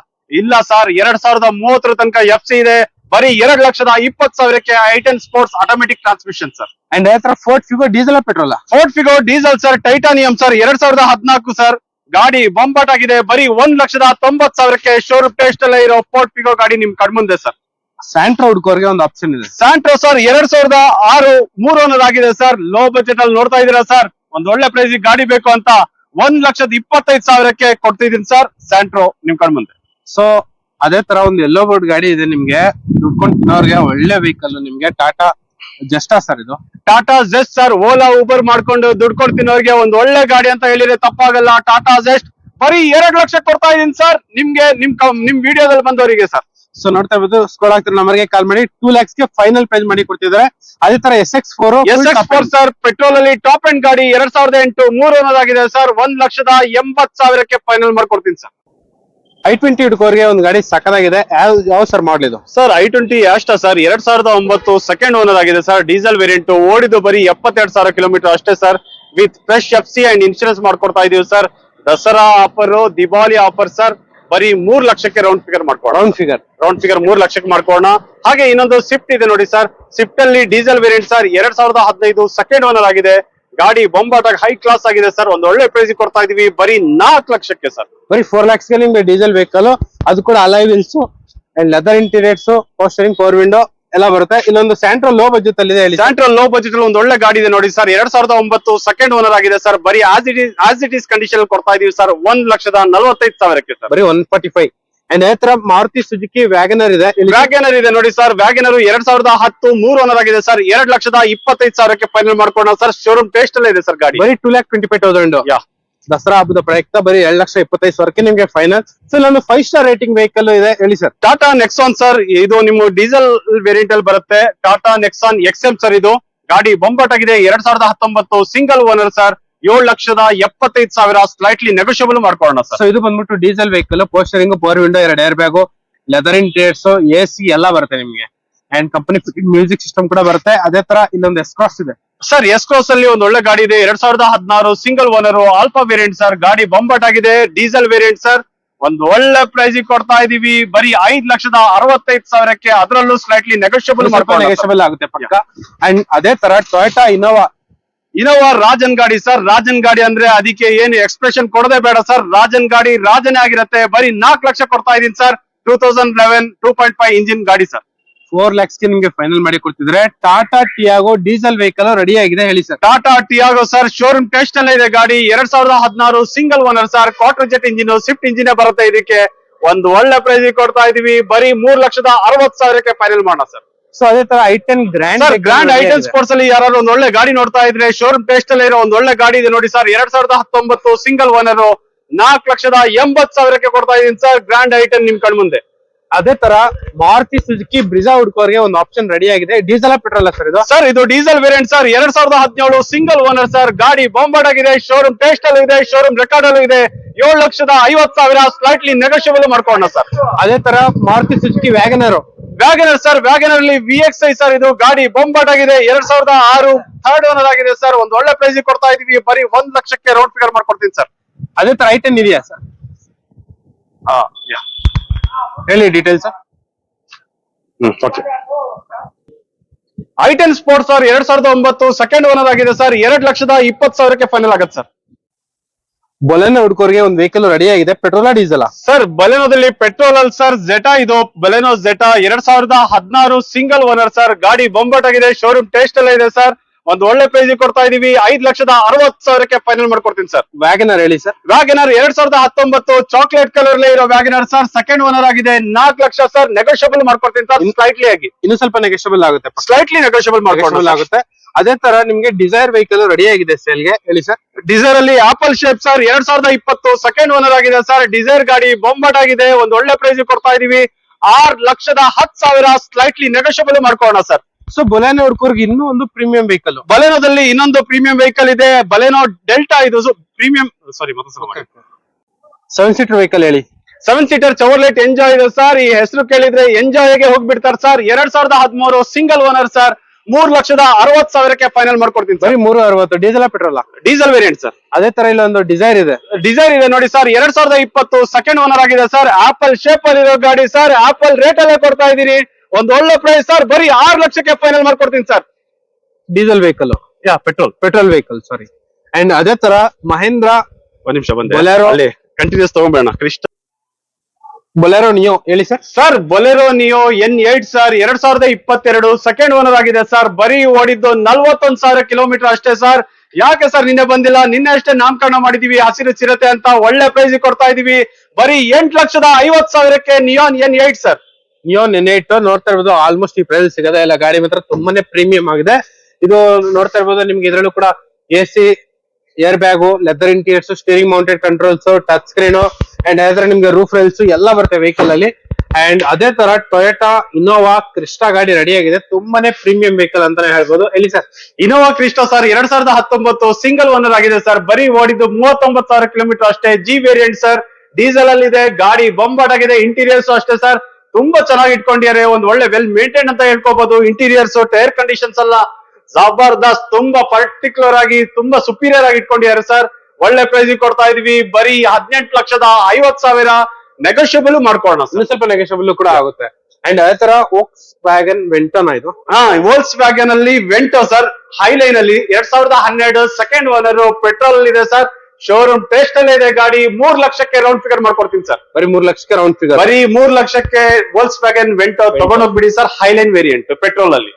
ಇಲ್ಲ ಸರ್. ಎರಡ್ ಸಾವಿರದ ಮೂವತ್ತರ ತನಕ ಎಫ್ ಸಿ ಇದೆ. ಬರೀ ಎರಡ್ ಲಕ್ಷದ ಇಪ್ಪತ್ ಸಾವಿರಕ್ಕೆ i ten ten sports automatic transmission sir. And Ford Figo diesel petrol Ford Figo diesel sir. Titanium sir. ಎರಡ್ ಸಾವಿರದ ಹದಿನಾಲ್ಕು ಸರ್. ಗಾಡಿ ಬೊಂಬಾಟ್ ಆಗಿದೆ. ಬರೀ ಒಂದ್ ಲಕ್ಷದ ತೊಂಬತ್ ಸಾವಿರಕ್ಕೆ ಶೋರೂಮ್ ಟೇಸ್ಟ್ ಅಲ್ಲೇ ಇರೋ ಫೋರ್ಟ್ ಪಿಗೋ ಗಾಡಿ ನಿಮ್ ಕಣ್ಮುಂದೆ ಸರ್ ಸ್ಯಾಂಟ್ರೋ ಹುಡ್ಕೋರ್ಗೆ ಒಂದು ಆಪ್ಷನ್ ಇದೆ. ಸ್ಯಾಂಟ್ರೋ ಸರ್ ಎರಡ್ ಸಾವಿರದ ಆರು ಮೂರು ಓನರ್ ಆಗಿದೆ ಸರ್ ಲೋ ಬಜೆಟ್ ಅಲ್ಲಿ ನೋಡ್ತಾ ಇದೀರಾ ಸರ್ ಒಂದ್ ಒಳ್ಳೆ ಪ್ರೈಸ್ ಗಾಡಿ ಬೇಕು ಅಂತ ಒಂದ್ ಲಕ್ಷದ ಇಪ್ಪತ್ತೈದು ಸಾವಿರಕ್ಕೆ ಕೊಡ್ತಿದ್ದೀನಿ ಸರ್ ಸ್ಯಾಂಟ್ರೋ ನಿಮ್ ಕಣ್ ಮುಂದೆ ಸೊ ಅದೇ ತರ ಒಂದು ಎಲ್ಲೋ ಬೋರ್ಡ್ ಗಾಡಿ ಇದೆ ನಿಮ್ಗೆ. ದುಡ್ಕೊಂಡು ತಿನ್ನೋರ್ಗೆ ಒಳ್ಳೆ ವೆಹಿಕಲ್ ನಿಮ್ಗೆ ಟಾಟಾ ಜಸ್ಟಾ ಸರ್ ಇದು. Tata Zest sir Ola Uber ಮಾಡ್ಕೊಂಡು ದುಡ್ಡು ಕೊಡ್ತೀನವ್ರಿಗೆ ಒಂದು ಒಳ್ಳೆ ಗಾಡಿ ಅಂತ ಹೇಳಿದ್ರೆ ತಪ್ಪಾಗಲ್ಲ. ಟಾಟಾ ಜೆಸ್ಟ್ ಬರೀ ಎರಡ್ ಲಕ್ಷ ಕೊಡ್ತಾ ಇದೀನಿ ಸರ್ ನಿಮ್ಗೆ ನಿಮ್ ನಿಮ್ ವಿಡಿಯೋದಲ್ಲಿ ಬಂದವರಿಗೆ ಸರ್ ಸೊ ನೋಡ್ತಾ ಇರೋದು ಸ್ಕೋಲ್ ಆಗ್ತಿರೋ ನಂಬರ್ಗೆ ಕಾಲ್ ಮಾಡಿ ಟೂ ಲ್ಯಾಕ್ಸ್ಗೆ ಫೈನಲ್ ಪ್ರೈಸ್ ಮಾಡಿ ಕೊಡ್ತಿದ್ರೆ ಅದೇ ತರ S X four S X four sir petrol ಅಲ್ಲಿ ಟಾಪ್ ಅಂಡ್ ಗಾಡಿ ಎರಡ್ ಸಾವಿರದ ಎಂಟು ಮೂರು ಅನ್ನೋದಾಗಿದೆ ಸರ್ ಒಂದ್ ಲಕ್ಷದ ಎಂಬತ್ ಸಾವಿರಕ್ಕೆ ಫೈನಲ್ ಮಾಡ್ಕೊಡ್ತೀನಿ ಸರ್ ಐ ಟ್ವೆಂಟಿ ಹಿಡ್ಕೋರಿಗೆ ಒಂದು ಗಾಡಿ ಸಕ್ಕದಾಗಿದೆ. ಯಾವ ಯಾವ ಸರ್ ಮಾಡ್ಲಿ ಇದು? ಸರ್ ಐ ಟ್ವೆಂಟಿ ಅಷ್ಟ ಸರ್. ಎರಡ್ ಸಾವಿರದ ಒಂಬತ್ತು ಸೆಕೆಂಡ್ ಓನರ್ ಆಗಿದೆ ಸರ್. ಡೀಸೆಲ್ ವೇರಿಯಂಟ್ ಓಡಿದ್ದು ಬರೀ ಎಪ್ಪತ್ತೆರಡು ಸಾವಿರ ಕಿಲೋಮೀಟರ್ ಅಷ್ಟೇ sir. With fresh F C and insurance ಮಾಡ್ಕೊಡ್ತಾ ಇದೀವಿ sir. Dasara offer Diwali offer sir. ಬರೀ ಮೂರ್ ಲಕ್ಷಕ್ಕೆ ರೌಂಡ್ ಫಿಗರ್ ಮಾಡ್ಕೊಡೋಣ. ರೌಂಡ್ ಫಿಗರ್ ರೌಂಡ್ ಫಿಗರ್ ಮೂರ್ ಲಕ್ಷಕ್ಕೆ ಮಾಡ್ಕೊಡೋಣ. ಹಾಗೆ ಇನ್ನೊಂದು ಸ್ವಿಫ್ಟ್ ಇದೆ ನೋಡಿ ಸರ್. ಸ್ವಿಫ್ಟ್ ಅಲ್ಲಿ ಡೀಸೆಲ್ ವೇರಿಯಂಟ್ ಸರ್. ಎರಡ್ ಸಾವಿರದ ಹದಿನೈದು ಸೆಕೆಂಡ್ ಓನರ್ ಆಗಿದೆ. ಗಾಡಿ ಬೊಂಬಾಟಾಗ ಹೈ ಕ್ಲಾಸ್ ಆಗಿದೆ ಸರ್ ಒಂದ್ ಒಳ್ಳೆ ಪ್ರೈಸ್ ಕೊಡ್ತಾ ಇದೀವಿ. ಬರೀ ನಾಲ್ಕು ಲಕ್ಷಕ್ಕೆ ಸರ್ ಬರೀ ಫೋರ್ ಲ್ಯಾಕ್ಸ್ಗೆ ನಿಮ್ಗೆ ಡೀಸೆಲ್ ವೆಹಿಕಲ್ ಅದು ಕೂಡ alloy wheels and leather interiors power steering power window ಎಲ್ಲ ಬರುತ್ತೆ. ಇಲ್ಲೊಂದು ಸ್ಯಾಂಟ್ರಲ್ ಲೋ ಬಜೆಟ್ ಅಲ್ಲಿ ಇದೆ ಹೇಳಿ ಸ್ಯಾಂಟ್ರಲ್ ಲೋ ಬಜೆಟ್ ಅಲ್ಲಿ ಒಂದು ಒಳ್ಳೆ ಗಾಡಿ ಇದೆ ನೋಡಿ ಸರ್ ಎರಡ್ ಸಾವಿರದ ಒಂಬತ್ತು ಸೆಕೆಂಡ್ ಓನರ್ ಆಗಿದೆ ಸರ್ ಬರೀ as it is as it is condition ಕೊಡ್ತಾ ಇದೀವಿ ಸರ್ ಒಂದ್ ಲಕ್ಷದ ನಲವತ್ತೈದು ಸಾವಿರಕ್ಕೆ ಸರ್ ಬರೀ ಒನ್ ಫಾರ್ಟಿ ಫೈವ್ ಅಂಡ್ ಅದೇ ತರ ಮಾರುತಿ ಸುಜುಕಿ ವ್ಯಾಗನರ್ ಇದೆ. ವ್ಯಾಗನರ್ ಇದೆ ನೋಡಿ ಸರ್ ವ್ಯಾಗನರ್ ಎರಡ್ ಸಾವಿರದ ಹತ್ತು ಮೂರು ಓನರ್ ಆಗಿದೆ ಸರ್ ಎರಡ್ ಲಕ್ಷದ ಇಪ್ಪತ್ತೈದು ಸಾವಿರಕ್ಕೆ ಫೈನಲ್ ಮಾಡ್ಕೊಳ್ಳೋಣ ಸರ್ ಶೋರೂಮ್ ಟೇಸ್ಟ್ ಅಲ್ಲೇ ಇದೆ ಸರ್ ಗಾಡಿ. ಬರೀ two lakh twenty five thousand yeah. Dasara ಹಬ್ಬದ ಪ್ರಯುಕ್ತ ಬರೀ ಎರಡ್ ಲಕ್ಷ ಇಪ್ಪತ್ತೈದು ಸಾವಿರಕ್ಕೆ ನಿಮ್ಗೆ ಫೈನಲ್ ಸೊ ನಾನು ಫೈವ್ ಸ್ಟಾರ್ ರೇಟಿಂಗ್ ವೆಹಿಕಲ್ ಇದೆ. ಹೇಳಿ ಸರ್ ಟಾಟಾ ನೆಕ್ಸಾನ್ ಸರ್ ಇದು ನಿಮ್ಮ ಡೀಸೆಲ್ ವೇರಿಯಂಟ್ ಅಲ್ಲಿ ಬರುತ್ತೆ. ಟಾಟಾ ನೆಕ್ಸಾನ್ ಎಕ್ಸ್ಎಂ ಸರ್ ಇದು. ಗಾಡಿ ಬೊಂಬಾಟ್ ಆಗಿದೆ ಎರಡ್ ಸಾವಿರದ ಹತ್ತೊಂಬತ್ತು ಸಿಂಗಲ್ ಓನರ್ ಸರ್ ಏಳು ಲಕ್ಷದ ಎಪ್ಪತ್ತೈದು ಸಾವಿರ ಸ್ಲೈಟ್ಲಿ ನೆಗೋಷಿಯಬಲ್ ಮಾಡ್ಕೊಳ್ಳೋಣ ಸರ್. ಸೊ ಇದು ಬಂದ್ಬಿಟ್ಟು diesel vehicle power steering power window ಎರಡು ಏರ್ ಬ್ಯಾಗು ಲೆದರ್ ಟೇರ್ಸ್ ಎ ಸಿ ಎಲ್ಲ ಬರುತ್ತೆ ನಿಮಗೆ. ಅಂಡ್ ಕಂಪನಿ ಮ್ಯೂಸಿಕ್ ಸಿಸ್ಟಮ್ ಕೂಡ ಬರುತ್ತೆ. ಅದೇ ತರ ಇಲ್ಲೊಂದು ಎಸ್ಕ್ರಾಸ್ ಇದೆ. ಸರ್ ಎಸ್ ಕ್ರಾಸ್ ಅಲ್ಲಿ ಒಂದು ಒಳ್ಳೆ ಗಾಡಿ ಇದೆ. ಎರಡ್ ಸಾವಿರದ ಹದಿನಾರು single owner Alpha variant sir. ಗಾಡಿ ಬಂಬಟ್ ಆಗಿದೆ. Diesel variant sir. ಒಂದು ಒಳ್ಳೆ ಪ್ರೈಸ್ ಕೊಡ್ತಾ ಇದೀವಿ. ಬರೀ ಐದ್ ಲಕ್ಷದ ಅರವತ್ತೈದು ಸಾವಿರಕ್ಕೆ ಅದರಲ್ಲೂ ಸ್ಲೈಟ್ಲಿ ನೆಗೋಷಿಯಬಲ್ ನೆಗೆಷಬಲ್ ಆಗುತ್ತೆ ಪಕ್ಕ. ಅಂಡ್ ಅದೇ ತರ ಟೊಯೋಟಾ ಇನೋವಾ ಇನೋವಾ ರಾಜನ್ ಗಾಡಿ ಸರ್ ರಾಜನ್ ಗಾಡಿ ಅಂದ್ರೆ ಅದಕ್ಕೆ ಏನು ಎಕ್ಸ್ಪ್ರೆಷನ್ ಕೊಡದೆ ಬೇಡ ಸರ್ ರಾಜನ್ ಗಾಡಿ ರಾಜನೇ ಆಗಿರತ್ತೆ. ಬರೀ ನಾಲ್ಕು ಲಕ್ಷ ಕೊಡ್ತಾ ಇದೀನಿ sir two thousand eleven two point five engine ಗಾಡಿ ಸರ್ ಫೋರ್ ಲ್ಯಾಕ್ಸ್ಗೆ ನಿಮ್ಗೆ ಫೈನಲ್ ಮಾಡಿ ಕೊಡ್ತಿದ್ರೆ Tata Tiago diesel vehicle ready ಆಗಿದೆ ಹೇಳಿ sir Tata Tiago sir showroom test ಅಲ್ಲೇ ಇದೆ ಗಾಡಿ. ಎರಡ್ ಸಾವಿರದ ಹದಿನಾರು single owner sir Quadrajet engine Swift engine ಬರುತ್ತೆ ಇದಕ್ಕೆ. ಒಂದು ಒಳ್ಳೆ ಪ್ರೈಸ್ ಕೊಡ್ತಾ ಇದೀವಿ. ಬರೀ ಮೂರ್ ಲಕ್ಷದ ಅರವತ್ ಸಾವಿರಕ್ಕೆ ಫೈನಲ್ ಮಾಡೋಣ ಸರ್ ಸೊ ಅದೇ ತರ i ten grand sir grand i ten sports ಅಲ್ಲಿ ಯಾರು ಒಂದ್ ಒಳ್ಳೆ ಗಾಡಿ ನೋಡ್ತಾ ಇದ್ರೆ ಶೋರೂಮ್ ಟೆಸ್ಟ್ ಅಲ್ಲಿ ಇರೋ ಒಂದ್ ಒಳ್ಳೆ ಗಾಡಿ ಇದೆ ನೋಡಿ ಸರ್ ಎರಡ್ ಸಾವಿರದ ಹತ್ತೊಂಬತ್ತು ಸಿಂಗಲ್ ಓನರ್ ನಾಲ್ಕು ಲಕ್ಷದ ಎಂಬತ್ ಸಾವಿರಕ್ಕೆ ಕೊಡ್ತಾ ಇದೀನಿ ಸರ್ ಗ್ರ್ಯಾಂಡ್ ಐಟನ್ ನಿಮ್ ಕಣ್ಮುಂದೆ ಅದೇ ತರ ಮಾರುತಿ ಸುಜುಕಿ ಬ್ರಿಜಾ ಹುಡ್ಕೋರ್ಗೆ ಒಂದು ಆಪ್ಷನ್ ರೆಡಿ ಆಗಿದೆ. ಡೀಸೆಲ್ ಪೆಟ್ರೋಲ್ ಸರ್ ಇದು? ಸರ್ ಇದು ಡೀಸೆಲ್ ವೇರಿಯಂಟ್ ಸರ್ ಎರಡ್ ಸಾವಿರದ ಹದಿನೇಳು ಸಿಂಗಲ್ ಓನರ್ ಸರ್ ಗಾಡಿ ಬಾಂಬಾರ್ಡ್ ಆಗಿದೆ. ಶೋರೂಮ್ ಟೇಸ್ಟ್ ಅಲ್ಲಿ ಇದೆ. ಶೋರೂಮ್ ರೆಕಾರ್ಡ್ ಅಲ್ಲಿ ಇದೆ. ಏಳು ಲಕ್ಷದ ಐವತ್ ಸಾವಿರ ಸ್ಲೈಟ್ಲಿ ನೆಗೋಷಿಯಬಲ್ ಮಾಡ್ಕೊಂಡ ಸರ್ ಅದೇ ತರ Maruti Suzuki Wagon R Wagon R sir Wagon R ಅಲ್ಲಿ ವಿ ಎಕ್ಸ್ ಐ ಸರ್ ಇದು ಗಾಡಿ ಬೊಂಬಾಟ್ ಆಗಿದೆ ಎರಡ್ ಸಾವಿರದ ಆರು ಥರ್ಡ್ ಓನರ್ ಆಗಿದೆ ಸರ್. ಒಂದು ಒಳ್ಳೆ ಪ್ರೈಸ್ ಕೊಡ್ತಾ ಇದೀವಿ. ಬರೀ ಒಂದ್ ಲಕ್ಷಕ್ಕೆ ರೌಂಡ್ ಫಿಗರ್ ಮಾಡ್ಕೊಡ್ತೀನಿ ಸರ್. ಅದೇ ತರ ಐ ಟೆನ್ ಇದೆಯಾ ಸರ್? ಹೇಳಿ details i ten sports sir ಎರಡ್ ಸಾವಿರದ ಒಂಬತ್ತು ಸೆಕೆಂಡ್ ಓನರ್ ಆಗಿದೆ ಸರ್. ಎರಡ್ ಲಕ್ಷದ ಇಪ್ಪತ್ತು ಸಾವಿರಕ್ಕೆ ಫೈನಲ್ ಆಗುತ್ತೆ ಸರ್. ಬೊಲೆನೋ ಹುಡುಕೋರಿಗೆ ಒಂದು ವೆಹಿಕಲ್ ರೆಡಿ ಆಗಿದೆ. Petrol diesel? ಸರ್ ಬಲೆನೋದಲ್ಲಿ ಪೆಟ್ರೋಲ್ ಅಲ್ಲಿ ಸರ್ ಜೆಟಾ ಇದು. ಬಲೆನೋ ಜೆಟಾ ಎರಡ್ ಸಾವಿರದ ಹದಿನಾರು ಸಿಂಗಲ್ ಓನರ್ ಸರ್. ಗಾಡಿ ಬೊಂಬಾಟ್ ಆಗಿದೆ ಶೋರೂಮ್ ಟೇಸ್ಟ್ ಎಲ್ಲ ಇದೆ ಸರ್. ಒಂದು ಒಳ್ಳೆ ಪ್ರೈಸ್ ಕೊಡ್ತಾ ಇದೀವಿ. ಐದ್ ಲಕ್ಷದ ಅರವತ್ ಸಾವಿರಕ್ಕೆ ಫೈನಲ್ ಮಾಡ್ಕೊಡ್ತೀನಿ ಸರ್. ವ್ಯಾಗನರ್ ಹೇಳಿ ಸರ್. ವ್ಯಾಗನರ್ ಎರಡ್ ಸಾವಿರದ ಹತ್ತೊಂಬತ್ತು ಚಾಕ್ಲೇಟ್ ಕಲರ್ ಇರೋ ವ್ಯಾಗನರ್ ಸರ್. ಸೆಕೆಂಡ್ ಓನರ್ ಆಗಿದೆ. ನಾಲ್ಕು ಲಕ್ಷ ಸರ್ ನೆಗೋಷಿಯಬಲ್ ಮಾಡ್ಕೊಡ್ತೀನಿ ಸರ್ ಸ್ಲೈಟ್ಲಿ ಆಗಿ. ಇನ್ನು ಸ್ವಲ್ಪ ನೆಗೋಷಿಯಬಲ್ ಆಗುತ್ತೆ ಸ್ಲೈಟ್ಲಿ ನೆಗೋಷಿಯಬಲ್ ಆಗುತ್ತೆ. ಅದೇ ತರ ನಿಮ್ಗೆ ಡಿಸೈರ್ ವೆಹಿಕಲ್ ರೆಡಿ ಆಗಿದೆ ಸೇಲ್ಗೆ ಹೇಳಿ ಸರ್ ಡಿಸೈರ್ ಅಲ್ಲಿ ಆಪಲ್ ಶೇಪ್ ಸರ್ ಎರಡ್ ಸಾವಿರದ ಇಪ್ಪತ್ತು ಸೆಕೆಂಡ್ ಓನರ್ ಆಗಿದೆ ಸರ್ ಡಿಸೈರ್ ಗಾಡಿ ಬೊಂಬಾಟ್ ಆಗಿದೆ. ಒಂದು ಒಳ್ಳೆ ಪ್ರೈಸ್ ಕೊಡ್ತಾ ಇದೀವಿ. ಆರ್ ಲಕ್ಷದ ಹತ್ ಸಾವಿರ ಸ್ಲೈಟ್ಲಿ ನೆಗೋಷಿಯಬಲ್ ಮಾಡ್ಕೊಳ್ಳೋಣ ಸರ್ ಸೊ ಬೊಲೆನೋ ಹುಡ್ಕೋರ್ಗೆ ಇನ್ನೂ ಒಂದು ಪ್ರೀಮಿಯಂ ವೆಹಿಕಲ್ ಬಲೆನೋದಲ್ಲಿ ಇನ್ನೊಂದು ಪ್ರೀಮಿಯಂ ವೆಹಿಕಲ್ ಇದೆ. ಬಲೆನೋ ಡೆಲ್ಟಾ ಇದು premium sorry seven seater vehicle ಹೇಳಿ. ಸೆವೆನ್ ಸೀಟರ್ ಚವರ್ಲೆಟ್ ಎಂಜಾಯ್ ಇದೆ ಸರ್ ಈ ಹೆಸರು ಕೇಳಿದ್ರೆ ಎಂಜಾಯ್ಗೆ ಹೋಗ್ಬಿಡ್ತಾರೆ ಸರ್ ಎರಡ್ ಸಾವಿರದ ಹದಿಮೂರು ಸಿಂಗಲ್ ಓನರ್ ಸರ್ ಮೂರ್ ಲಕ್ಷದ ಅರವತ್ ಸಾವಿರಕ್ಕೆ ಫೈನಲ್ ಮಾಡ್ಕೊಡ್ತೀನಿ ಸರ್ ಬರೀ ಮೂರು ಅರವತ್ತು. Diesel petrol diesel variant sir ಅದೇ ತರ ಇಲ್ಲ ಒಂದು ಡಿಸೈರ್ ಇದೆ. ಡಿಸೈರ್ ಇದೆ ನೋಡಿ ಸರ್ ಎರಡ್ ಸಾವಿರದ ಇಪ್ಪತ್ತು ಸೆಕೆಂಡ್ ಓನರ್ ಆಗಿದೆ ಸರ್ ಆಪಲ್ ಶೇಪ್ ಅಲ್ಲಿ ಇರೋ ಗಾಡಿ ಸರ್ ಆಪಲ್ ರೇಟ್ ಅಲ್ಲೇ ಕೊಡ್ತಾ ಇದೀನಿ ಒಂದ್ ಒಳ್ಳೆ ಪ್ರೈಸ್ ಸರ್ ಬರೀ ಆರು ಲಕ್ಷಕ್ಕೆ ಫೈನಲ್ ಮಾಡ್ಕೊಡ್ತೀನಿ sir diesel vehicle yeah petrol petrol vehicle sorry and ಅದೇ ತರ ಮಹೇಂದ್ರ ಒಂದ್ ನಿಮಿಷ ಬಂದೆ. Bolero. ಅಲ್ಲಿ ಕಂಟಿನ್ಯೂಸ್ ತಗೊಂಬೇಡ ಕ್ರಿಸ್ಟ ಬೊಲೆರೋ ನಿಯೋ ಹೇಳಿ sir sir Bolero Neo N eight sir ಎರಡ್ ಸಾವಿರದ ಇಪ್ಪತ್ತೆರಡು ಸೆಕೆಂಡ್ ಓನರ್ ಆಗಿದೆ ಸರ್ ಬರೀ ಓಡಿದ್ದು ನಲ್ವತ್ತೊಂದ್ ಸಾವಿರ ಕಿಲೋಮೀಟರ್ ಅಷ್ಟೇ ಸರ್ ಯಾಕೆ ಸರ್ ನಿನ್ನೆ ಬಂದಿಲ್ಲ? ನಿನ್ನೆ ಅಷ್ಟೇ ನಾಮಕರಣ ಮಾಡಿದೀವಿ ಹಸಿರು ಚಿರತೆ ಅಂತ ಒಳ್ಳೆ ಪ್ರೈಸ್ ಕೊಡ್ತಾ ಇದೀವಿ. ಬರೀ ಎಂಟ್ ಲಕ್ಷದ ಐವತ್ ಸಾವಿರಕ್ಕೆ Neo N eight sir Neo N eight ನೋಡ್ತಾ ಇರ್ಬೋದು ಆಲ್ಮೋಸ್ಟ್ ಈ ಪ್ರೈಸ್ ಸಿಗದೆ ಇಲ್ಲ. ಗಾಡಿ ಮಾತ್ರ ತುಂಬಾನೇ ಪ್ರೀಮಿಯಂ ಆಗಿದೆ. ಇದು ನೋಡ್ತಾ ಇರ್ಬೋದು ನಿಮ್ಗೆ ಇದ್ರಲ್ಲೂ ಕೂಡ A C air bag leather interiors steering mounted controls touch screen and ಅದ್ರ ನಿಮ್ಗೆ ರೂಫ್ ರೈಲ್ಸ್ ಎಲ್ಲ ಬರುತ್ತೆ ವೆಹಿಕಲ್ ಅಲ್ಲಿ. ಅಂಡ್ ಅದೇ ತರ ಟೊಯೋಟಾ ಇನೋವಾ ಕ್ರಿಸ್ಟಾ ಗಾಡಿ ರೆಡಿ ಆಗಿದೆ. ತುಂಬಾನೇ ಪ್ರೀಮಿಯಂ ವೆಹಿಕಲ್ ಅಂತಾನೆ ಹೇಳ್ಬೋದು. ಎಲ್ಲಿ ಸರ್ ಇನೋವಾ ಕ್ರಿಸ್ಟಾ ಸರ್ ಎರಡ್ ಸಾವಿರದ ಹತ್ತೊಂಬತ್ತು ಸಿಂಗಲ್ ಓನರ್ ಆಗಿದೆ ಸರ್ ಬರೀ ಓಡಿದ್ದು ಮೂವತ್ತೊಂಬತ್ತು ಸಾವಿರ ಕಿಲೋಮೀಟರ್ ಅಷ್ಟೇ. ಜಿ ವೇರಿಯಂಟ್ ಸರ್ ಡೀಸೆಲ್ ಅಲ್ಲಿ ಇದೆ, ಗಾಡಿ ಬೊಂಬಾಟ್ ಆಗಿದೆ ಇಂಟೀರಿಯರ್ಸ್ ಅಷ್ಟೇ ಸರ್ ತುಂಬಾ ಚೆನ್ನಾಗಿ ಇಟ್ಕೊಂಡಿದ್ದಾರೆ. ಒಂದ್ ಒಳ್ಳೆ ವೆಲ್ ಮೇಂಟೈನ್ ಅಂತ ಹೇಳ್ಕೋಬಹುದು ಇಂಟೀರಿಯರ್ಸ್ ಟೈರ್ ಕಂಡೀಷನ್ಸ್ ಎಲ್ಲ ಜಬರ್ದಸ್ತ್, ತುಂಬಾ ಪರ್ಟಿಕ್ಯುಲರ್ ಆಗಿ, ತುಂಬಾ ಸುಪೀರಿಯರ್ ಆಗಿ ಇಟ್ಕೊಂಡಿದ್ದಾರೆ ಸರ್ ಒಳ್ಳೆ ಪ್ರೈಸ್ ಕೊಡ್ತಾ ಇದೀವಿ. ಬರೀ ಹದಿನೆಂಟು ಲಕ್ಷದ ಐವತ್ ಸಾವಿರ ನೆಗೋಷಿಯಬಲ್ ಮಾಡ್ಕೊಳ್ಳೋಣ ಸರ್. ಇನ್ನು ಸ್ವಲ್ಪ ನೆಗೆಷಬಲ್ ಕೂಡ ಆಗುತ್ತೆ. ಅಂಡ್ ಅದೇ ತರ ಓಕ್ಸ್ ವ್ಯಾಗನ್ ವೆಂಟನ್ ಇದು. ಹಾ ವೋಲ್ಸ್ ವ್ಯಾಗನ್ ಅಲ್ಲಿ ವೆಂಟೋ ಸರ್ ಹೈಲೈನ್ ಅಲ್ಲಿ ಎರಡ್ ಸಾವಿರದ ಹನ್ನೆರಡು ಸೆಕೆಂಡ್ ಓನರ್ ಪೆಟ್ರೋಲ್ ಇದೆ ಸರ್ ಶೋರೂಮ್ ಟೆಸ್ಟ್ ಅಲ್ಲೇ ಇದೆ ಗಾಡಿ. ಮೂರ್ ಲಕ್ಷಕ್ಕೆ ರೌಂಡ್ ಫಿಗರ್ ಮಾಡ್ಕೊಡ್ತೀನಿ ಸರ್ ಬರೀ ಮೂರ್ ಲಕ್ಷಕ್ಕೆ ರೌಂಡ್ ಫಿಗರ್ ಬರೀ ಮೂರ್ ಲಕ್ಷಕ್ಕೆ ವೋಲ್ಸ್ ವ್ಯಾಗನ್ ವೆಂಟೋ ತಗೊಂಡೋಗ್ಬಿಡಿ ಸರ್ ಹೈಲೈನ್ ವೇರಿಯಂಟ್ ಪೆಟ್ರೋಲ್ ಅಲ್ಲಿ.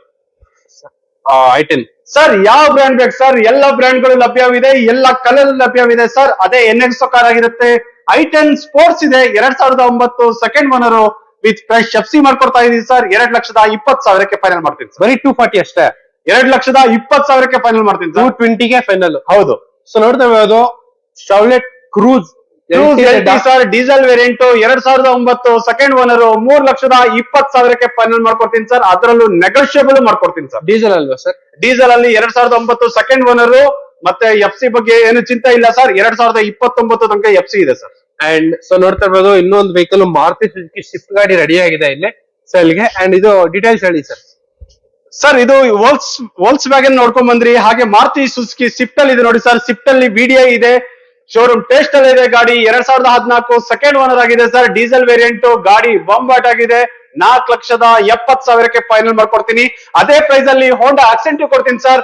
ಐಟೆನ್ ಟೆನ್ ಸರ್ ಯಾವ ಬ್ರ್ಯಾಂಡ್ ಬೇಕು ಸರ್ ಎಲ್ಲ ಬ್ರ್ಯಾಂಡ್ಗಳು ಲಭ್ಯವಿದೆ ಎಲ್ಲ ಕಲರ್ ಲಭ್ಯವಿದೆ ಸರ್ ಅದೇ ಎನ್ ಎಕ್ಸ್ ಕಾರ್ ಆಗಿರುತ್ತೆ. ಐ ಟೆನ್ ಸ್ಪೋರ್ಟ್ಸ್ ಇದೆ. ಎರಡ್ ಸಾವಿರದ ಒಂಬತ್ತು second owner with fresh F C ಮಾಡ್ಕೊಡ್ತಾ ಇದೀವಿ ಸರ್ ಎರಡ್ ಲಕ್ಷದ ಇಪ್ಪತ್ ಸಾವಿರಕ್ಕೆ ಫೈನಲ್ ಮಾಡ್ತೀನಿ ಸರ್ ಬರೀ ಟೂ ಫಾರ್ಟಿ ಅಷ್ಟೇ. ಎರಡ್ ಲಕ್ಷದ ಇಪ್ಪತ್ ಸಾವಿರಕ್ಕೆ ಫೈನಲ್ ಮಾಡ್ತೀನಿ ಟೂ ಟ್ವೆಂಟಿಗೆ ಫೈನಲ್ ಹೌದು. ಸೊ ನೋಡ್ತೇವೆ ಅದು. Chevrolet Cruze sir diesel variant ಎರಡ್ ಸಾವಿರದ ಒಂಬತ್ತು ಸೆಕೆಂಡ್ ಓನರ್ ಮೂರ್ ಲಕ್ಷದ ಇಪ್ಪತ್ ಸಾವಿರಕ್ಕೆ ಫೈನಲ್ ಮಾಡ್ಕೊಡ್ತೀನಿ ಸರ್ ಅದರಲ್ಲೂ ನೆಗೋಷಿಯಬಲ್ ಮಾಡ್ಕೊಡ್ತೀನಿ ಸರ್ ಡೀಸೆಲ್ ಅಲ್ವಾ ಸರ್ ಡೀಸೆಲ್ ಅಲ್ಲಿ ಎರಡ್ ಸಾವಿರದ ಒಂಬತ್ತು ಸೆಕೆಂಡ್ ಓನರ್ ಮತ್ತೆ ಎಫ್ ಸಿ ಬಗ್ಗೆ ಏನು ಚಿಂತೆ ಇಲ್ಲ ಸರ್ ಎರಡ್ ಸಾವಿರದ ಇಪ್ಪತ್ತೊಂಬತ್ತು ತನಕ ಎಫ್ ಸಿ ಇದೆ ಸರ್ ಅಂಡ್ ಸೊ ನೋಡ್ತಾ ಇರ್ಬೋದು ಇನ್ನೊಂದು ವೆಹಿಕಲ್ ಮಾರುತಿ ಸುಜುಕಿ ಶಿಫ್ಟ್ ಗಾಡಿ ರೆಡಿ ಆಗಿದೆ ಇಲ್ಲಿ ಸೆಲ್ಗೆ ಅಂಡ್ ಇದು ಡೀಟೇಲ್ಸ್ ಹೇಳಿ ಸರ್ ಸರ್ ಇದು ವೋಲ್ಸ್ ವೋಲ್ಸ್ ವ್ಯಾಗನ್ ನೋಡ್ಕೊಂಡ್ ಬಂದ್ರಿ. ಹಾಗೆ ಮಾರುತಿ ಸುಜುಕಿ ಸಿಫ್ಟ್ ಅಲ್ಲಿ ಇದೆ ನೋಡಿ ಸರ್ ಸಿಫ್ಟ್ ಅಲ್ಲಿ ವಿಡಿಐ ಇದೆ. ಶೋರೂಮ್ ಟೇಸ್ಟ್ ಅಲ್ಲಿ ಇದೆ ಗಾಡಿ. ಎರಡ್ ಸಾವಿರದ ಹದಿನಾಲ್ಕು ಸೆಕೆಂಡ್ ಓನರ್ ಆಗಿದೆ ಸರ್ ಡೀಸೆಲ್ ವೇರಿಯಂಟ್ ಗಾಡಿ ಬಾಂಬಾಟ್ ಆಗಿದೆ. ನಾಲ್ಕು ಲಕ್ಷದ ಎಪ್ಪತ್ ಸಾವಿರಕ್ಕೆ ಫೈನಲ್ ಮಾಡ್ಕೊಡ್ತೀನಿ. ಅದೇ ಪ್ರೈಸ್ ಅಲ್ಲಿ ಹೋಂಡಾ ಆಕ್ಸೆಂಟ್ ಕೊಡ್ತೀನಿ ಸರ್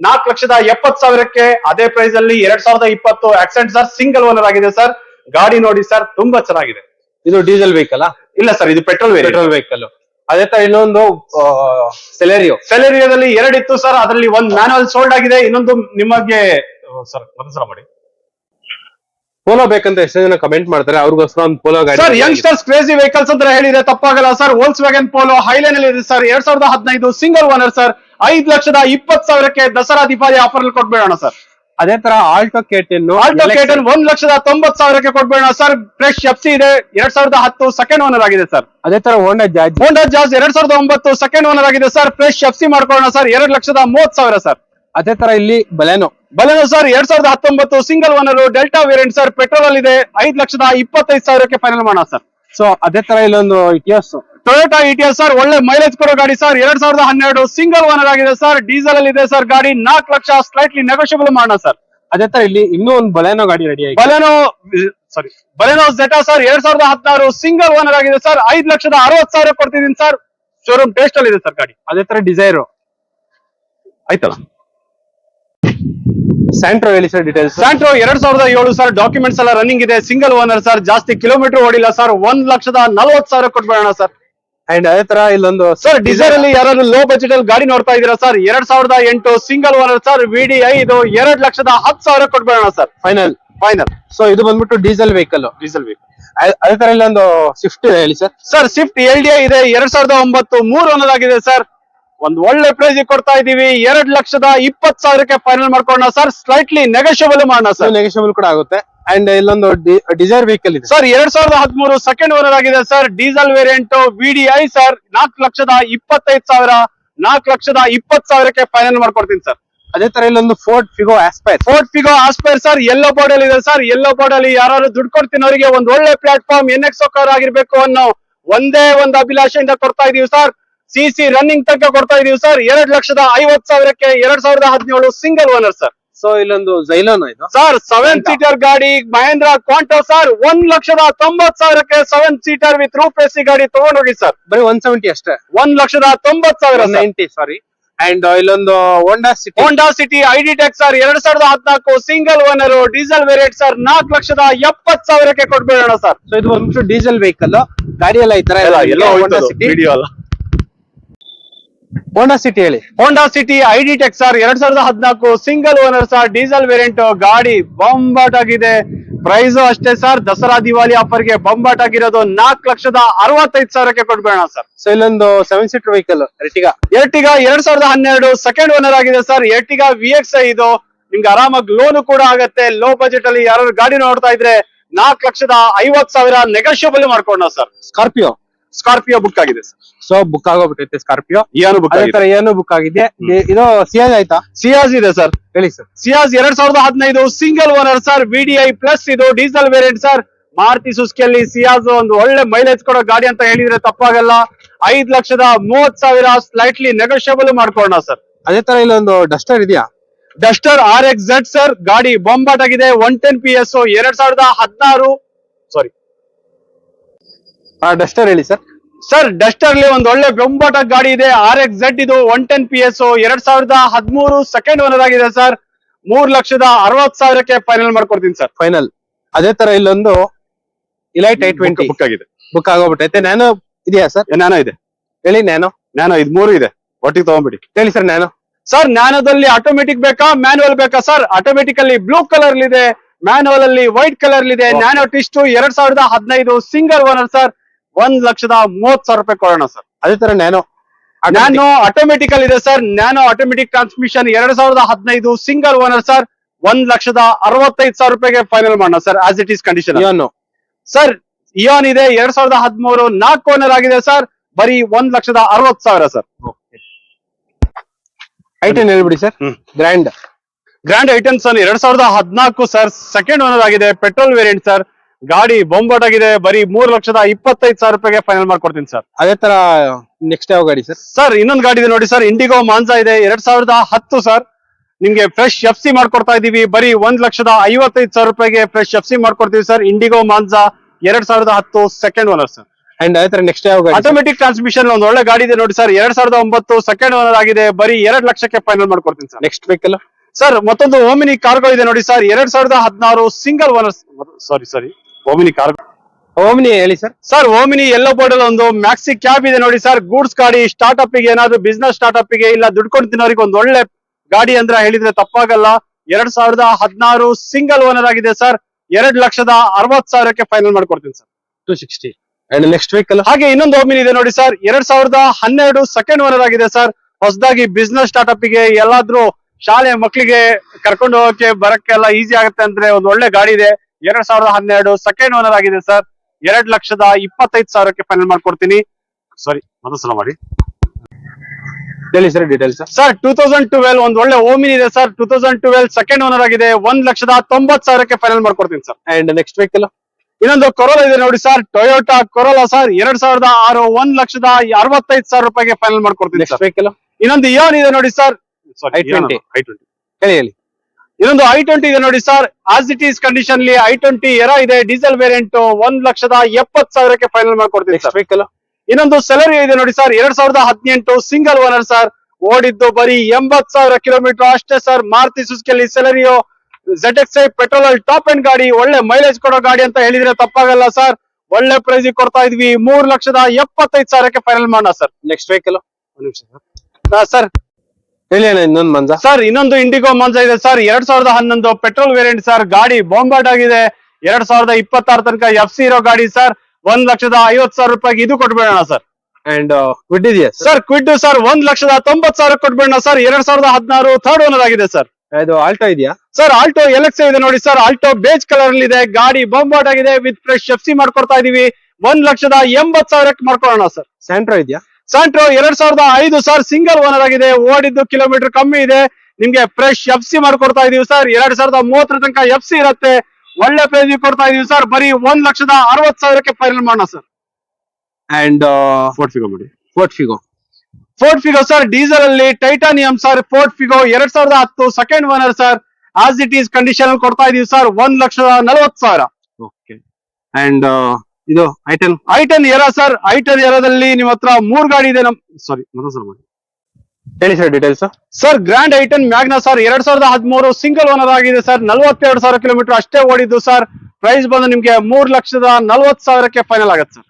ನಾಲ್ಕು ಲಕ್ಷದ ಎಪ್ಪತ್ ಸಾವಿರಕ್ಕೆ ಅದೇ ಪ್ರೈಸ್ ಅಲ್ಲಿ ಎರಡ್ ಸಾವಿರದ ಇಪ್ಪತ್ತು ಆಕ್ಸೆಂಟ್ ಸರ್ ಸಿಂಗಲ್ ಓನರ್ ಆಗಿದೆ ಸರ್ ಗಾಡಿ ನೋಡಿ ಸರ್ ತುಂಬಾ ಚೆನ್ನಾಗಿದೆ. ಇದು ಡೀಸೆಲ್ ವೆಹಿಕಲ್ ಇಲ್ಲ ಸರ್ ಇದು ಪೆಟ್ರೋಲ್ ಪೆಟ್ರೋಲ್ ವೆಹಿಕಲ್ ಅದೇ ತರ ಇನ್ನೊಂದು ಸೆಲೆರಿಯೋ ಸೆಲೆರಿಯೋದಲ್ಲಿ ಎರಡಿತ್ತು ಸರ್ ಅದರಲ್ಲಿ ಒಂದ್ ಮ್ಯಾನುವಲ್ ಸೋಲ್ಡ್ ಆಗಿದೆ. ಇನ್ನೊಂದು ನಿಮಗೆ ಸರ್ ಮಾಡಿ. ಪೋಲೋ ಬೇಕಂತ ಎಷ್ಟೋ ಜನ ಕಮೆಂಟ್ ಮಾಡ್ತಾರೆ ಅವ್ರಿಗೋಸ್ಕರ ಒಂದು ಪೋಲೋ ಗಾಡಿ ಸರ್ ಯಂಗ್ಸ್ಟರ್ಸ್ ಕ್ರೇಜಿ ವೆಹಿಕಲ್ಸ್ ಅಂತ ಹೇಳಿದ್ರೆ ತಪ್ಪಾಗಲ್ಲ. Sir Volkswagen Polo Highline ಅಲ್ಲಿ ಇದೆ ಸರ್ ಎರಡ್ ಸಾವಿರದ ಹದಿನೈದು ಸಿಂಗಲ್ ಓನರ್ ಸರ್ ಐದು ಲಕ್ಷದ ಇಪ್ಪತ್ ಸಾವಿರಕ್ಕೆ ದಸರಾ ದೀಪಾವಳಿ ಆಫರ್ ಅಲ್ಲಿ ಕೊಟ್ಬೇಡೋಣ ಸರ್ ಅದೇ ತರ ಆಲ್ಟೋ ಕೇಟನ್ ಆಲ್ಟೋ ಕೇಟನ್ ಒಂದ್ ಲಕ್ಷದ ತೊಂಬತ್ ಸಾವಿರಕ್ಕೆ ಕೊಡ್ಬೇಡ ಸರ್ ಫ್ರೆಶ್ ಎಫ್ಸಿ ಇದೆ ಎರಡ್ ಸಾವಿರದ ಹತ್ತು ಸೆಕೆಂಡ್ ಓನರ್ ಆಗಿದೆ ಸರ್ ಅದೇ ತರ ಹೋಂಡಾ ಜಾಜ್ ಹೋಂಡಾ ಜಾಜ್ ಎರಡ್ ಸಾವಿರದ ಒಂಬತ್ತು ಸೆಕೆಂಡ್ ಓನರ್ ಆಗಿದೆ ಸರ್ ಫ್ರೆಶ್ ಎಫ್ಸಿ ಮಾಡ್ಕೊಳ್ಳೋಣ ಸರ್ ಎರಡ್ ಲಕ್ಷದ ಮೂವತ್ ಸಾವಿರ ಸರ್ ಅದೇ ತರ ಇಲ್ಲಿ ಬಲೆನೋ ಬಲೆನೋ ಸರ್ ಎರಡ್ ಸಾವಿರದ ಹತ್ತೊಂಬತ್ತು single owner Delta variant sir petrol ಅಲ್ಲಿ ಇದೆ ಐದ್ ಲಕ್ಷದ ಇಪ್ಪತ್ತೈದು ಸಾವಿರಕ್ಕೆ ಫೈನಲ್ ಮಾಡೋಣ ಸರ್. ಸೊ ಅದೇ ತರ ಇಲ್ಲೊಂದು ಇತಿಹಾಸ. ಟೊಯೋಟಾ ಇಟಿಎಸ್ ಸರ್ ಒಳ್ಳೆ ಮೈಲೇಜ್ ಕೊಡೋ ಗಾಡಿ ಸರ್. ಎರಡ್ ಸಾವಿರದ ಹನ್ನೆರಡು ಸಿಂಗಲ್ ಓನರ್ ಆಗಿದೆ ಸರ್. ಡೀಸೆಲ್ ಅಲ್ಲಿ ಇದೆ ಸರ್ ಗಾಡಿ ನಾಲ್ಕು ಲಕ್ಷ ಸ್ಲೈಟ್ಲಿ ನೆಗೋಷಿಯಬಲ್ ಮಾಡೋಣ ಸರ್. ಅದೇ ತರ ಇಲ್ಲಿ ಇನ್ನೂ ಒಂದು ಬಲೆನೋ ಗಾಡಿ ರೆಡಿ ಆಗಿದೆ. ಬಲೆನೋ ಸಾರಿ ಬಲೆನೋ ಜೆಟಾ ಸರ್ ಎರಡ್ ಸಾವಿರದ ಹದಿನಾರು ಸಿಂಗಲ್ ಓನರ್ ಆಗಿದೆ ಸರ್. ಐದ್ ಲಕ್ಷದ ಅರವತ್ ಸಾವಿರ ಕೊಡ್ತಿದ್ದೀನಿ ಸರ್. ಶೋರೂಮ್ ಟೇಸ್ಟ್ ಅಲ್ಲಿ ಇದೆ ಸರ್ ಗಾಡಿ. ಅದೇ ತರ ಡಿಸೈರ್ ಆಯ್ತಲ್ಲ? ಸ್ಯಾಂಟ್ರೋ ಹೇಳಿ ಸರ್ ಡೀಟೇಲ್ಸ್ ಸ್ಯಾಂಟ್ರೋ ಎರಡ್ ಸಾವಿರದ ಏಳು ಸರ್ ಡಾಕ್ಯುಮೆಂಟ್ಸ್ ಎಲ್ಲ ರನ್ನಿಂಗ್ ಇದೆ. ಸಿಂಗಲ್ ಓನರ್ ಸರ್ ಜಾಸ್ತಿ ಕಿಲೋಮೀಟರ್ ಓಡಿಲ್ಲ ಸರ್ ಒಂದ್ ಲಕ್ಷದ ನಲ್ವತ್ ಸಾವಿರ ಕೊಟ್ಬಿಡೋಣ ಸರ್ ಅಂಡ್ ಅದೇ ತರ ಇಲ್ಲೊಂದು ಸರ್ ಡಿಸೈರ್ ಅಲ್ಲಿ ಯಾರಾದ್ರೂ ಲೋ ಬಜೆಟ್ ಅಲ್ಲಿ ಗಾಡಿ ನೋಡ್ತಾ ಇದೀರಾ ಸರ್ ಎರಡ್ ಸಾವಿರದ ಎಂಟು ಸಿಂಗಲ್ ಓನರ್ ಸರ್ ವಿಡಿ ಐದು ಎರಡ್ ಲಕ್ಷದ ಹತ್ತು ಸಾವಿರ ಕೊಟ್ಬಿಡೋಣ ಸರ್ ಫೈನಲ್ ಫೈನಲ್ ಸೊ ಇದು ಬಂದ್ಬಿಟ್ಟು ಡೀಸೆಲ್ ವೆಹಿಕಲ್ ಡೀಸೆಲ್ ವೆಹಿಕಲ್ ಅದೇ ತರ ಇಲ್ಲೊಂದು ಸ್ವಿಫ್ಟ್ ಇದೆ ಹೇಳಿ sir sir Swift L D ಇದೆ. ಎರಡ್ ಸಾವಿರದ ಒಂಬತ್ತು ಮೂರು ಓನರ್ ಆಗಿದೆ ಸರ್ ಒಂದ್ ಒಳ್ಳೆ ಪ್ರೈಸ್ ಕೊಡ್ತಾ ಇದೀವಿ ಎರಡ್ ಲಕ್ಷದ ಇಪ್ಪತ್ ಸಾವಿರಕ್ಕೆ ಫೈನಲ್ ಮಾಡ್ಕೊಳ್ಳೋಣ ಸರ್ ಸ್ಲೈಟ್ಲಿ ನೆಗೋಷಿಯಬಲ್ ಮಾಡೋಣ ಸರ್ ನೆಗೋಶಿಯಬಲ್ ಕೂಡ ಆಗುತ್ತೆ. ಅಂಡ್ ಇಲ್ಲೊಂದು ಡಿಸೈರ್ ವೆಹಿಕಲ್ ಇದೆ. ಸರ್ ಎರಡ್ ಸಾವಿರದ ಹದಿಮೂರು ಸೆಕೆಂಡ್ ಓನರ್ ಆಗಿದೆ sir diesel variant VDI sir ನಾಲ್ಕು ಲಕ್ಷದ ಇಪ್ಪತ್ತೈದು ಸಾವಿರ ನಾಲ್ಕು ಲಕ್ಷದ ಇಪ್ಪತ್ ಸಾವಿರಕ್ಕೆ ಫೈನಲ್ ಮಾಡ್ಕೊಡ್ತೀನಿ ಸರ್ ಅದೇ ತರ ಇಲ್ಲೊಂದು Ford Figo Aspire Ford Figo Aspire sir yellow board ಅಲ್ಲಿ ಇದೆ ಸರ್ ಎಲ್ಲೋ ಬೋರ್ಡ್ ಅಲ್ಲಿ ಯಾರು ದುಡ್ಡು ಕೊಡ್ತೀನವರಿಗೆ ಒಂದ್ ಒಳ್ಳೆ ಪ್ಲಾಟ್ಫಾರ್ಮ್ ಎನ್ ಎಕ್ಸ್ ಆಗಿರ್ಬೇಕು ಅನ್ನೋ ಒಂದೇ ಒಂದು ಅಭಿಲಾಷೆಯಿಂದ ಕೊಡ್ತಾ ಇದೀವಿ ಸರ್ ಸಿ ಸಿ ರನ್ನಿಂಗ್ ತನಕ ಕೊಡ್ತಾ ಇದೀವಿ ಸರ್ ಎರಡ್ ಲಕ್ಷದ ಐವತ್ ಸಾವಿರಕ್ಕೆ ಎರಡ್ ಸಾವಿರದ ಹದಿನೇಳು ಸಿಂಗಲ್ ಓನರ್ ಸರ್ ಸೊ ಇಲ್ಲೊಂದು ಜೈಲೋನ್ ಇದು? ಸರ್ ಸೆವೆನ್ ಸೀಟರ್ ಗಾಡಿ ಮಹೇಂದ್ರ ಕ್ವಾಂಟೋ ಸರ್ ಒಂದ್ ಲಕ್ಷದ ತೊಂಬತ್ ಸಾವಿರಕ್ಕೆ seven seater with roof A C ಗಾಡಿ ತಗೊಂಡೋಗಿ ಸರ್ ಬರೀ ಒನ್ ಸೆವೆಂಟಿ ಅಷ್ಟೇ. ಒಂದ್ ಲಕ್ಷದ ತೊಂಬತ್ ಸಾವಿರ ನೈಂಟಿ ಸಾರಿ ಅಂಡ್ ಇಲ್ಲೊಂದು Honda City Honda City i D tech sir ಎರಡ್ ಸಾವಿರದ ಹದಿನಾಲ್ಕು single owner diesel variant sir ನಾಲ್ಕು ಲಕ್ಷದ ಎಪ್ಪತ್ ಸಾವಿರಕ್ಕೆ ಕೊಡ್ಬೇಡೋಣ ಸರ್ ಸೊ ಇದು ಒಂದು ಡೀಸೆಲ್ ವೆಹಿಕಲ್ ಗಾಡಿ ಎಲ್ಲ ಈ ತರ ಹೋಂಡಾ ಸಿಟಿ ಹೋಂಡಾ ಸಿಟಿ ಹೇಳಿ. Honda City ID tecs R ಎರಡ್ ಸಾವಿರದ ಹದಿನಾಲ್ಕು single owner sir diesel variant ಗಾಡಿ ಬೊಂಬಾಟ್ ಆಗಿದೆ. ಪ್ರೈಸ್ ಅಷ್ಟೇ ಸರ್ ದಸರಾ ದಿವಾಲಿ ಆಫರ್ಗೆ ಬಾಂಬಾಟ್ ಆಗಿರೋದು ನಾಲ್ಕು ಲಕ್ಷದ ಅರವತ್ತೈದು ಸಾವಿರಕ್ಕೆ ಕೊಟ್ಬೇಡ ಸರ್ ಸೊ ಇಲ್ಲೊಂದು seven seater vehicle Ertiga Ertiga ಎರಡ್ ಸಾವಿರದ ಹನ್ನೆರಡು ಸೆಕೆಂಡ್ ಓನರ್ ಆಗಿದೆ sir Ertiga V X I ಇದು. ನಿಮ್ಗೆ ಆರಾಮಾಗಿ ಲೋನ್ ಕೂಡ ಆಗತ್ತೆ. ಲೋ ಬಜೆಟ್ ಅಲ್ಲಿ ಯಾರು ಗಾಡಿ ನೋಡ್ತಾ ಇದ್ರೆ ನಾಲ್ಕು ಲಕ್ಷದ ಐವತ್ ಸಾವಿರ ನೆಗೋಷಿಯಬಲ್ ಮಾಡ್ಕೊಂಡ ಸರ್ ಸ್ಕಾರ್ಪಿಯೋ ಸ್ಕಾರ್ಪಿಯೋ ಬುಕ್ ಆಗಿದೆ ಸೊ ಬುಕ್ ಆಗೋಗ್ಬಿಟ್ಟೈತೆ ಸ್ಕಾರ್ಪಿಯೋ ಏನು ಬುಕ್ ಅದೇ ಆಗಿದೆ. ತರ ಏನು ಬುಕ್ ಆಗಿದೆ. ಇ- ಇದು ಸಿಯಾಜ್ ಆಯ್ತಾ? ಸಿಯಾಜ್ ಇದೆ ಸರ್ ಹೇಳಿ ಸರ್ ಸಿಯಾಜ್ ಎರಡ್ ಸಾವಿರದ ಹದಿನೈದು single owner sir VDI plus ಇದು ಡೀಸೆಲ್ ವೇರಿಯಂಟ್ ಸರ್ ಮಾರುತಿ ಸುಸ್ಕಿಯಲ್ಲಿ ಸಿಯಾಜ್ ಒಂದು ಒಳ್ಳೆ ಮೈಲೇಜ್ ಕೊಡೋ ಗಾಡಿ ಅಂತ ಹೇಳಿದ್ರೆ ತಪ್ಪಾಗಲ್ಲ. ಐದ್ ಲಕ್ಷದ ಮೂವತ್ ಸಾವಿರ ಸ್ಲೈಟ್ಲಿ ನೆಗೋಷಿಯಬಲ್ ಮಾಡ್ಕೊಳ್ಳೋಣ ಸರ್ ಅದೇ ತರ ಇಲ್ಲೊಂದು ಡಸ್ಟರ್ ಇದೆಯಾ? Duster R X Z sir ಗಾಡಿ ಬೊಂಬಾಟ್ ಆಗಿದೆ. ಒನ್ ಟೆನ್ ಪಿ ಎಸ್ ಎರಡ್ ಸಾವಿರದ ಹದಿನಾರು ಸಾರಿ ಆ ಡಸ್ಟರ್ ಹೇಳಿ ಸರ್ ಸರ್ ಡಸ್ಟರ್ ಅಲ್ಲಿ ಒಂದು ಒಳ್ಳೆ ಬೆಂಬಾಟ ಗಾಡಿ ಇದೆ. ಆರ್ ಎಕ್ಸ್ ಝಡ್ ಇದು ಒನ್ ಟೆನ್ ಪಿ ಎಸ್ ಎರಡ್ ಸಾವಿರದ ಹದಿಮೂರು ಸೆಕೆಂಡ್ ಓನರ್ ಆಗಿದೆ ಸರ್ ಮೂರ್ ಲಕ್ಷದ ಅರವತ್ ಸಾವಿರಕ್ಕೆ ಫೈನಲ್ ಮಾಡ್ಕೊಡ್ತೀನಿ ಸರ್ ಫೈನಲ್ ಅದೇ ತರ ಇಲ್ಲೊಂದು ಇಲೈಟ್ ಐ ಟ್ವೆಂಟಿ ಬುಕ್ ಆಗಿದೆ. ಬುಕ್ ಆಗೋಗ್ಬಿಟ್ಟೈತೆ. ನಾನು ಇದೆಯಾ ಸರ್ ನ್ಯಾನೋ ಇದೆ. ಹೇಳಿ ನ್ಯಾನೋ ನ್ಯಾನೋ ಇದು ಮೂರು ಇದೆ. ಒಟ್ಟಿಗೆ ತಗೊಂಡ್ಬಿಡಿ ಹೇಳಿ ಸರ್ ನಾನು ಸರ್ ನಾನೋದಲ್ಲಿ ಆಟೋಮೆಟಿಕ್ ಬೇಕಾ? ಮ್ಯಾನುವಲ್ ಬೇಕಾ ಸರ್ ಆಟೋಮೆಟಿಕ್ ಅಲ್ಲಿ ಬ್ಲೂ ಕಲರ್ ಇದೆ ಮ್ಯಾನುವಲ್ ಅಲ್ಲಿ ವೈಟ್ ಕಲರ್ ಇದೆ ನಾನೋ ನ್ಯಾನೋ ಟಿಸ್ಟ್ ಎರಡ್ ಸಾವಿರದ ಹದಿನೈದು ಸಿಂಗಲ್ ಓನರ್ ಸರ್ ಒಂದ್ ಲಕ್ಷದ ಮೂವತ್ ಸಾವಿರ ರೂಪಾಯಿ ಕೊಡೋಣ ಸರ್. ಅದೇ ತರ ನ್ಯಾನೋ. ನ್ಯಾನೋ ಆಟೋಮೆಟಿಕ್ ಅಲ್ಲಿ ಇದೆ ಸರ್. ನ್ಯಾನೋ ಆಟೋಮೆಟಿಕ್ ಟ್ರಾನ್ಸ್ಮಿಷನ್ ಎರಡ್ ಸಾವಿರದ ಹದಿನೈದು ಸಿಂಗಲ್ ಓನರ್ ಸರ್. ಒಂದ್ ಲಕ್ಷದ ಅರವತ್ತೈದು ಸಾವಿರ ರೂಪಾಯಿಗೆ ಫೈನಲ್ ಮಾಡೋಣ sir as it is condition ಇವನು ಸರ್ ಇಯಾನ್ ಇದೆ. ಎರಡ್ ಸಾವಿರದ ಹದಿಮೂರು ನಾಲ್ಕು ಓನರ್ ಆಗಿದೆ ಸರ್. ಬರೀ ಒಂದ್ ಲಕ್ಷದ ಅರವತ್ ಸಾವಿರ ಸರ್. ಐಟನ್ ಟೆನ್ ಹೇಳ್ಬಿಡಿ ಸರ್. ಗ್ರ್ಯಾಂಡ್ ಗ್ರ್ಯಾಂಡ್ ಐಟಮ್ಸ್ ಸರ್ ಎರಡ್ ಸಾವಿರದ ಹದಿನಾಲ್ಕು ಸರ್ ಸೆಕೆಂಡ್ ಓನರ್ ಆಗಿದೆ. Petrol variant sir. ಗಾಡಿ ಬೊಂಬಾಟ್ ಆಗಿದೆ ಬರೀ ಮೂರ್ ಲಕ್ಷದ ಇಪ್ಪತ್ತೈದ್ ಸಾವಿರ ರೂಪಾಯಿಗೆ ಫೈನಲ್ ಮಾಡ್ಕೊಡ್ತೀನಿ ಸರ್ ಅದೇ ತರ ನೆಕ್ಸ್ಟ್ ಯಾವ ಗಾಡಿ ಸರ್ ಸರ್ ಇನ್ನೊಂದು ಗಾಡಿ ಇದೆ ನೋಡಿ ಸರ್ ಇಂಡಿಗೋ ಮಾನ್ಸಾ ಇದೆ ಎರಡ್ ಸಾವಿರದ ಹತ್ತು ಸರ್ ನಿಮ್ಗೆ ಫ್ರೆಶ್ ಎಫ್ ಸಿ ಮಾಡ್ಕೊಡ್ತಾ ಇದೀವಿ ಬರೀ ಒಂದ್ ಲಕ್ಷದ ಐವತ್ತೈದ್ ಸಾವಿರ ರೂಪಾಯಿಗೆ ಫ್ರೆಶ್ ಎಫ್ ಸಿ ಮಾಡ್ಕೊಡ್ತೀವಿ ಸರ್ ಇಂಡಿಗೋ ಮಾನ್ಸಾ ಎರಡ್ ಸಾವಿರದ ಹತ್ತು ಸೆಕೆಂಡ್ ಓನರ್ ಸರ್ ಅಂಡ್ ಅದೇ ತರ ನೆಕ್ಸ್ಟ್ ಯಾವ ಗಾಡಿ ಆಟೋಮೆಟಿಕ್ ಟ್ರಾನ್ಸ್ಮಿಷನ್ ಒಂದು ಒಳ್ಳೆ ಗಾಡಿ ಇದೆ ನೋಡಿ ಸರ್ ಎರಡ್ ಸಾವಿರದ ಒಂಬತ್ತು ಸೆಕೆಂಡ್ ಓನರ್ ಆಗಿದೆ ಬರೀ ಎರಡ್ ಲಕ್ಷಕ್ಕೆ ಫೈನಲ್ ಮಾಡ್ಕೊಡ್ತೀನಿ ಸರ್ ನೆಕ್ಸ್ಟ್ ವೆಹಿಕಲ್ ಸರ್ ಮತ್ತೊಂದು ಓಮಿನಿ ಕಾರ್ಗೋ ಇದೆ ನೋಡಿ ಸರ್ ಎರಡ್ ಸಾವಿರದ ಹದಿನಾರು single owner sorry sorry Omni car Omni ಹೇಳಿ sir. Sir Omni yellow board ಅಲ್ಲಿ ಒಂದು ಮ್ಯಾಕ್ಸಿ ಕ್ಯಾಬ್ ಇದೆ ನೋಡಿ ಸರ್. ಗೂಡ್ಸ್ ಗಾಡಿ ಸ್ಟಾರ್ಟ್ಅಪ್ಗೆ ಏನಾದ್ರು ಬಿಸ್ನೆಸ್ ಸ್ಟಾರ್ಟ್ಅಪ್ಗೆ ಇಲ್ಲ ದುಡ್ಕೊಂಡು ತಿನ್ನೋರಿಗೆ ಒಂದು ಒಳ್ಳೆ ಗಾಡಿ ಅಂದ್ರೆ ಹೇಳಿದ್ರೆ ತಪ್ಪಾಗಲ್ಲ. ಎರಡ್ ಸಾವಿರದ ಹದಿನಾರು ಸಿಂಗಲ್ ಓನರ್ ಆಗಿದೆ ಸರ್. ಎರಡ್ ಲಕ್ಷದ ಅರವತ್ ಸಾವಿರಕ್ಕೆ ಫೈನಲ್ ಮಾಡ್ಕೊಡ್ತೀನಿ sir. Two sixty and next vehicle ಹಾಗೆ ಇನ್ನೊಂದು ಓಮಿನಿ ಇದೆ ನೋಡಿ ಸರ್. ಎರಡ್ ಸಾವಿರದ ಹನ್ನೆರಡು ಸೆಕೆಂಡ್ ಓನರ್ ಆಗಿದೆ ಸರ್. ಹೊಸದಾಗಿ ಬಿಸ್ನೆಸ್ ಸ್ಟಾರ್ಟ್ಅಪ್ಗೆ ಎಲ್ಲಾದ್ರೂ ಶಾಲೆ ಮಕ್ಕಳಿಗೆ ಕರ್ಕೊಂಡು ಹೋಗಕ್ಕೆ ಬರಕ್ಕೆಲ್ಲ ಈಸಿ ಆಗುತ್ತೆ ಅಂದ್ರೆ ಒಂದು ಒಳ್ಳೆ ಗಾಡಿ ಇದೆ. ಎರಡ್ ಸಾವಿರದ ಹನ್ನೆರಡು ಸೆಕೆಂಡ್ ಓನರ್ ಆಗಿದೆ ಸರ್ ಎರಡ್ ಲಕ್ಷದ ಇಪ್ಪತ್ತೈದು ಸಾವಿರಕ್ಕೆ ಫೈನಲ್ ಮಾಡ್ಕೊಡ್ತೀನಿ. ಸಾರಿ ಮನಸ್ಸಲ ಮಾಡಿ. ಹೇಳಿ sir details sir two thousand twelve ಒಂದ್ ಒಳ್ಳೆ ಓಮಿನ್ ಇದೆ sir two thousand twelve second owner ಆಗಿದೆ. ಒಂದ್ ಲಕ್ಷದ ತೊಂಬತ್ ಸಾವಿರಕ್ಕೆ ಫೈನಲ್ ಮಾಡ್ಕೊಡ್ತೀನಿ ಸರ್ ಅಂಡ್ ನೆಕ್ಸ್ಟ್ ವೆಹಿಕಲ್ ಇನ್ನೊಂದು ಕೊರೋಲಾ ಇದೆ ನೋಡಿ ಸರ್ ಟೊಯೋಟಾ ಕೊರೋಲಾ ಸರ್ ಎರಡ್ ಸಾವಿರದ ಆರು ಒಂದ್ ಲಕ್ಷದ ಅರವತ್ತೈದು ಸಾವಿರ ರೂಪಾಯಿಗೆ ಫೈನಲ್ ಮಾಡ್ಕೊಡ್ತೀನಿ ಇನ್ನೊಂದು ಇಯೋನ್ ಇದೆ ನೋಡಿ ಸರ್ i20. ಐ ಟ್ವೆಂಟಿ ಹೇಳಿ ಹೇಳಿ ಇನ್ನೊಂದು ಐ ಟ್ವೆಂಟಿ ಇದೆ ನೋಡಿ sir as it is condition ಅಲ್ಲಿ ಐ ಟ್ವೆಂಟಿ ಎರ ಇದೆ. ಡೀಸೆಲ್ ವೇರಿಯಂಟ್ ಒಂದ್ ಲಕ್ಷದ ಎಪ್ಪತ್ ಸಾವಿರಕ್ಕೆ ಫೈನಲ್ ಮಾಡ್ಕೊಡ್ತೀನಿ ನೆಕ್ಸ್ಟ್ ಸರ್ ವೆಹಿಕಲ್ ಇನ್ನೊಂದು ಸೆಲರಿ ಇದೆ ನೋಡಿ ಸರ್ ಎರಡ್ ಸಾವಿರದ ಹದಿನೆಂಟು ಸಿಂಗಲ್ ಓನರ್ ಸರ್ ಓಡಿದ್ದು ಬರೀ ಎಂಬತ್ ಸಾವಿರ ಕಿಲೋಮೀಟರ್ ಅಷ್ಟೇ sir Maruti ಸುಸ್ಕಿಯಲ್ಲಿ Celerio Z X I petrol ಅಲ್ಲಿ ಟಾಪ್ ಅಂಡ್ ಗಾಡಿ ಒಳ್ಳೆ ಮೈಲೇಜ್ ಕೊಡೋ ಗಾಡಿ ಅಂತ ಹೇಳಿದ್ರೆ ತಪ್ಪಾಗಲ್ಲ ಸರ್ ಒಳ್ಳೆ ಪ್ರೈಸ್ ಕೊಡ್ತಾ ಇದ್ವಿ. ಮೂರ್ ಲಕ್ಷದ ಎಪ್ಪತ್ತೈದು ಸಾವಿರಕ್ಕೆ ಫೈನಲ್ ಮಾಡೋಣ ಸರ್ ನೆಕ್ಸ್ಟ್ ವೆಹಿಕಲ್ ಸರ್ ಹೇಳಿ ಅಣ್ಣ ಇನ್ನೊಂದು ಮಂಜ. ಸರ್ ಇನ್ನೊಂದು ಇಂಡಿಗೋ ಮಂಜ ಇದೆ. ಸರ್ ಎರಡ್ ಸಾವಿರದ ಹನ್ನೊಂದು ಪೆಟ್ರೋಲ್ ವೇರಿಯಂಟ್ ಸರ್ ಗಾಡಿ ಬಾಂಬಾಟ್ ಆಗಿದೆ. ಎರಡ್ ಸಾವಿರದ ಇಪ್ಪತ್ತಾರು ತನಕ ಎಫ್ ಸಿ ಇರೋ ಗಾಡಿ ಸರ್ ಒಂದ್ ಲಕ್ಷದ ಐವತ್ ಸಾವಿರ ರೂಪಾಯಿಗೆ ಇದು ಕೊಟ್ಬಿಡೋಣ ಸರ್. ಅಂಡ್ ಕ್ವಿಡ್ ಇದೆಯಾ ಸರ್? ಸರ್ ಕ್ವಿಡ್ ಸರ್ ಒಂದ್ ಲಕ್ಷದ ತೊಂಬತ್ ಸಾವಿರ ಕೊಟ್ಬಿಡೋಣ ಸರ್. ಎರಡ್ ಸಾವಿರದ ಹದಿನಾರು ಥರ್ಡ್ ಓನರ್ ಆಗಿದೆ ಸರ್. ಇದು ಆಲ್ಟೋ ಇದೆಯಾ? ಸರ್ ಆಲ್ಟೋ ಎಲೆಕ್ಸ್ ಇದೆ ನೋಡಿ ಸರ್. ಆಲ್ಟೋ ಬೇಜ್ ಕಲರ್ ಅಲ್ಲಿ ಇದೆ. ಗಾಡಿ ಬಾಂಬಾಟ್ ಆಗಿದೆ. ವಿತ್ ಫ್ರೆಶ್ ಎಫ್ ಸಿ ಮಾಡ್ಕೊಡ್ತಾ ಇದೀವಿ. ಒಂದ್ ಲಕ್ಷದ ಎಂಬತ್ ಸಾವಿರಕ್ಕೆ ಮಾಡ್ಕೊಳ್ಳೋಣ ಸರ್. ಸ್ಯಾಂಟ್ರೋ ಇದೆಯಾ? ಸ್ಯಾಂಟ್ರೋ ಎರಡ್ ಸಾವಿರದ ಐದು ಸರ್ ಸಿಂಗಲ್ ಓನರ್ ಆಗಿದೆ. ಓಡಿದ್ದು ಕಿಲೋಮೀಟರ್ ಕಮ್ಮಿ ಇದೆ. ನಿಮ್ಗೆ ಫ್ರೆಶ್ ಎಫ್ ಸಿ ಮಾಡ್ಕೊಡ್ತಾ ಇದೀವಿ ಸರ್. ಎರಡ್ ಸಾವಿರದ ಮೂವತ್ತರ ತನಕ ಎಫ್ ಸಿ ಇರುತ್ತೆ. ಒಳ್ಳೆ ಪ್ರೈಸ್ ಕೊಡ್ತಾ ಇದೀವಿ ಸರ್. ಬರೀ ಒಂದ್ ಲಕ್ಷದ ಅರವತ್ ಸಾವಿರಕ್ಕೆ ಫೈನಲ್ ಮಾಡೋಣ ಸರ್. ಅಂಡ್ ಫೋರ್ಟ್ ಫಿಗೋ ಮಾಡಿ. Ford Figo Ford Figo sir diesel ಅಲ್ಲಿ ಟೈಟಾನಿಯಂ ಸರ್ ಫೋರ್ಟ್ ಫಿಗೋ ಎರಡ್ ಸಾವಿರದ ಹತ್ತು second owner sir. As it is condition ಕೊಡ್ತಾ ಇದೀವಿ ಸರ್ ಒಂದ್ ಲಕ್ಷದ ನಲವತ್ ಸಾವಿರ. ಓಕೆ ಅಂಡ್ ಇದು i ten. I ten Era sir? I ten ಏರಾದಲ್ಲಿ ನಿಮ್ಮ ಹತ್ರ ಮೂರ್ ಗಾಡಿ ಇದೆ ನಮ್ ಸಾರಿ ಸರ್ ಮಾಡಿ. ಹೇಳಿ sir details sir grand i ten Magna sir ಎರಡ್ ಸಾವಿರದ ಹದಿಮೂರು ಸಿಂಗಲ್ ಓನರ್ ಆಗಿದೆ ಸರ್. ನಲ್ವತ್ತೆರಡು ಸಾವಿರ ಕಿಲೋಮೀಟರ್ ಅಷ್ಟೇ ಓಡಿದ್ದು ಸರ್. ಪ್ರೈಸ್ ಬಂದು ನಿಮ್ಗೆ ಮೂರ್ ಲಕ್ಷದ ನಲ್ವತ್ತು ಸಾವಿರಕ್ಕೆ ಫೈನಲ್ ಆಗುತ್ತೆ ಸರ್.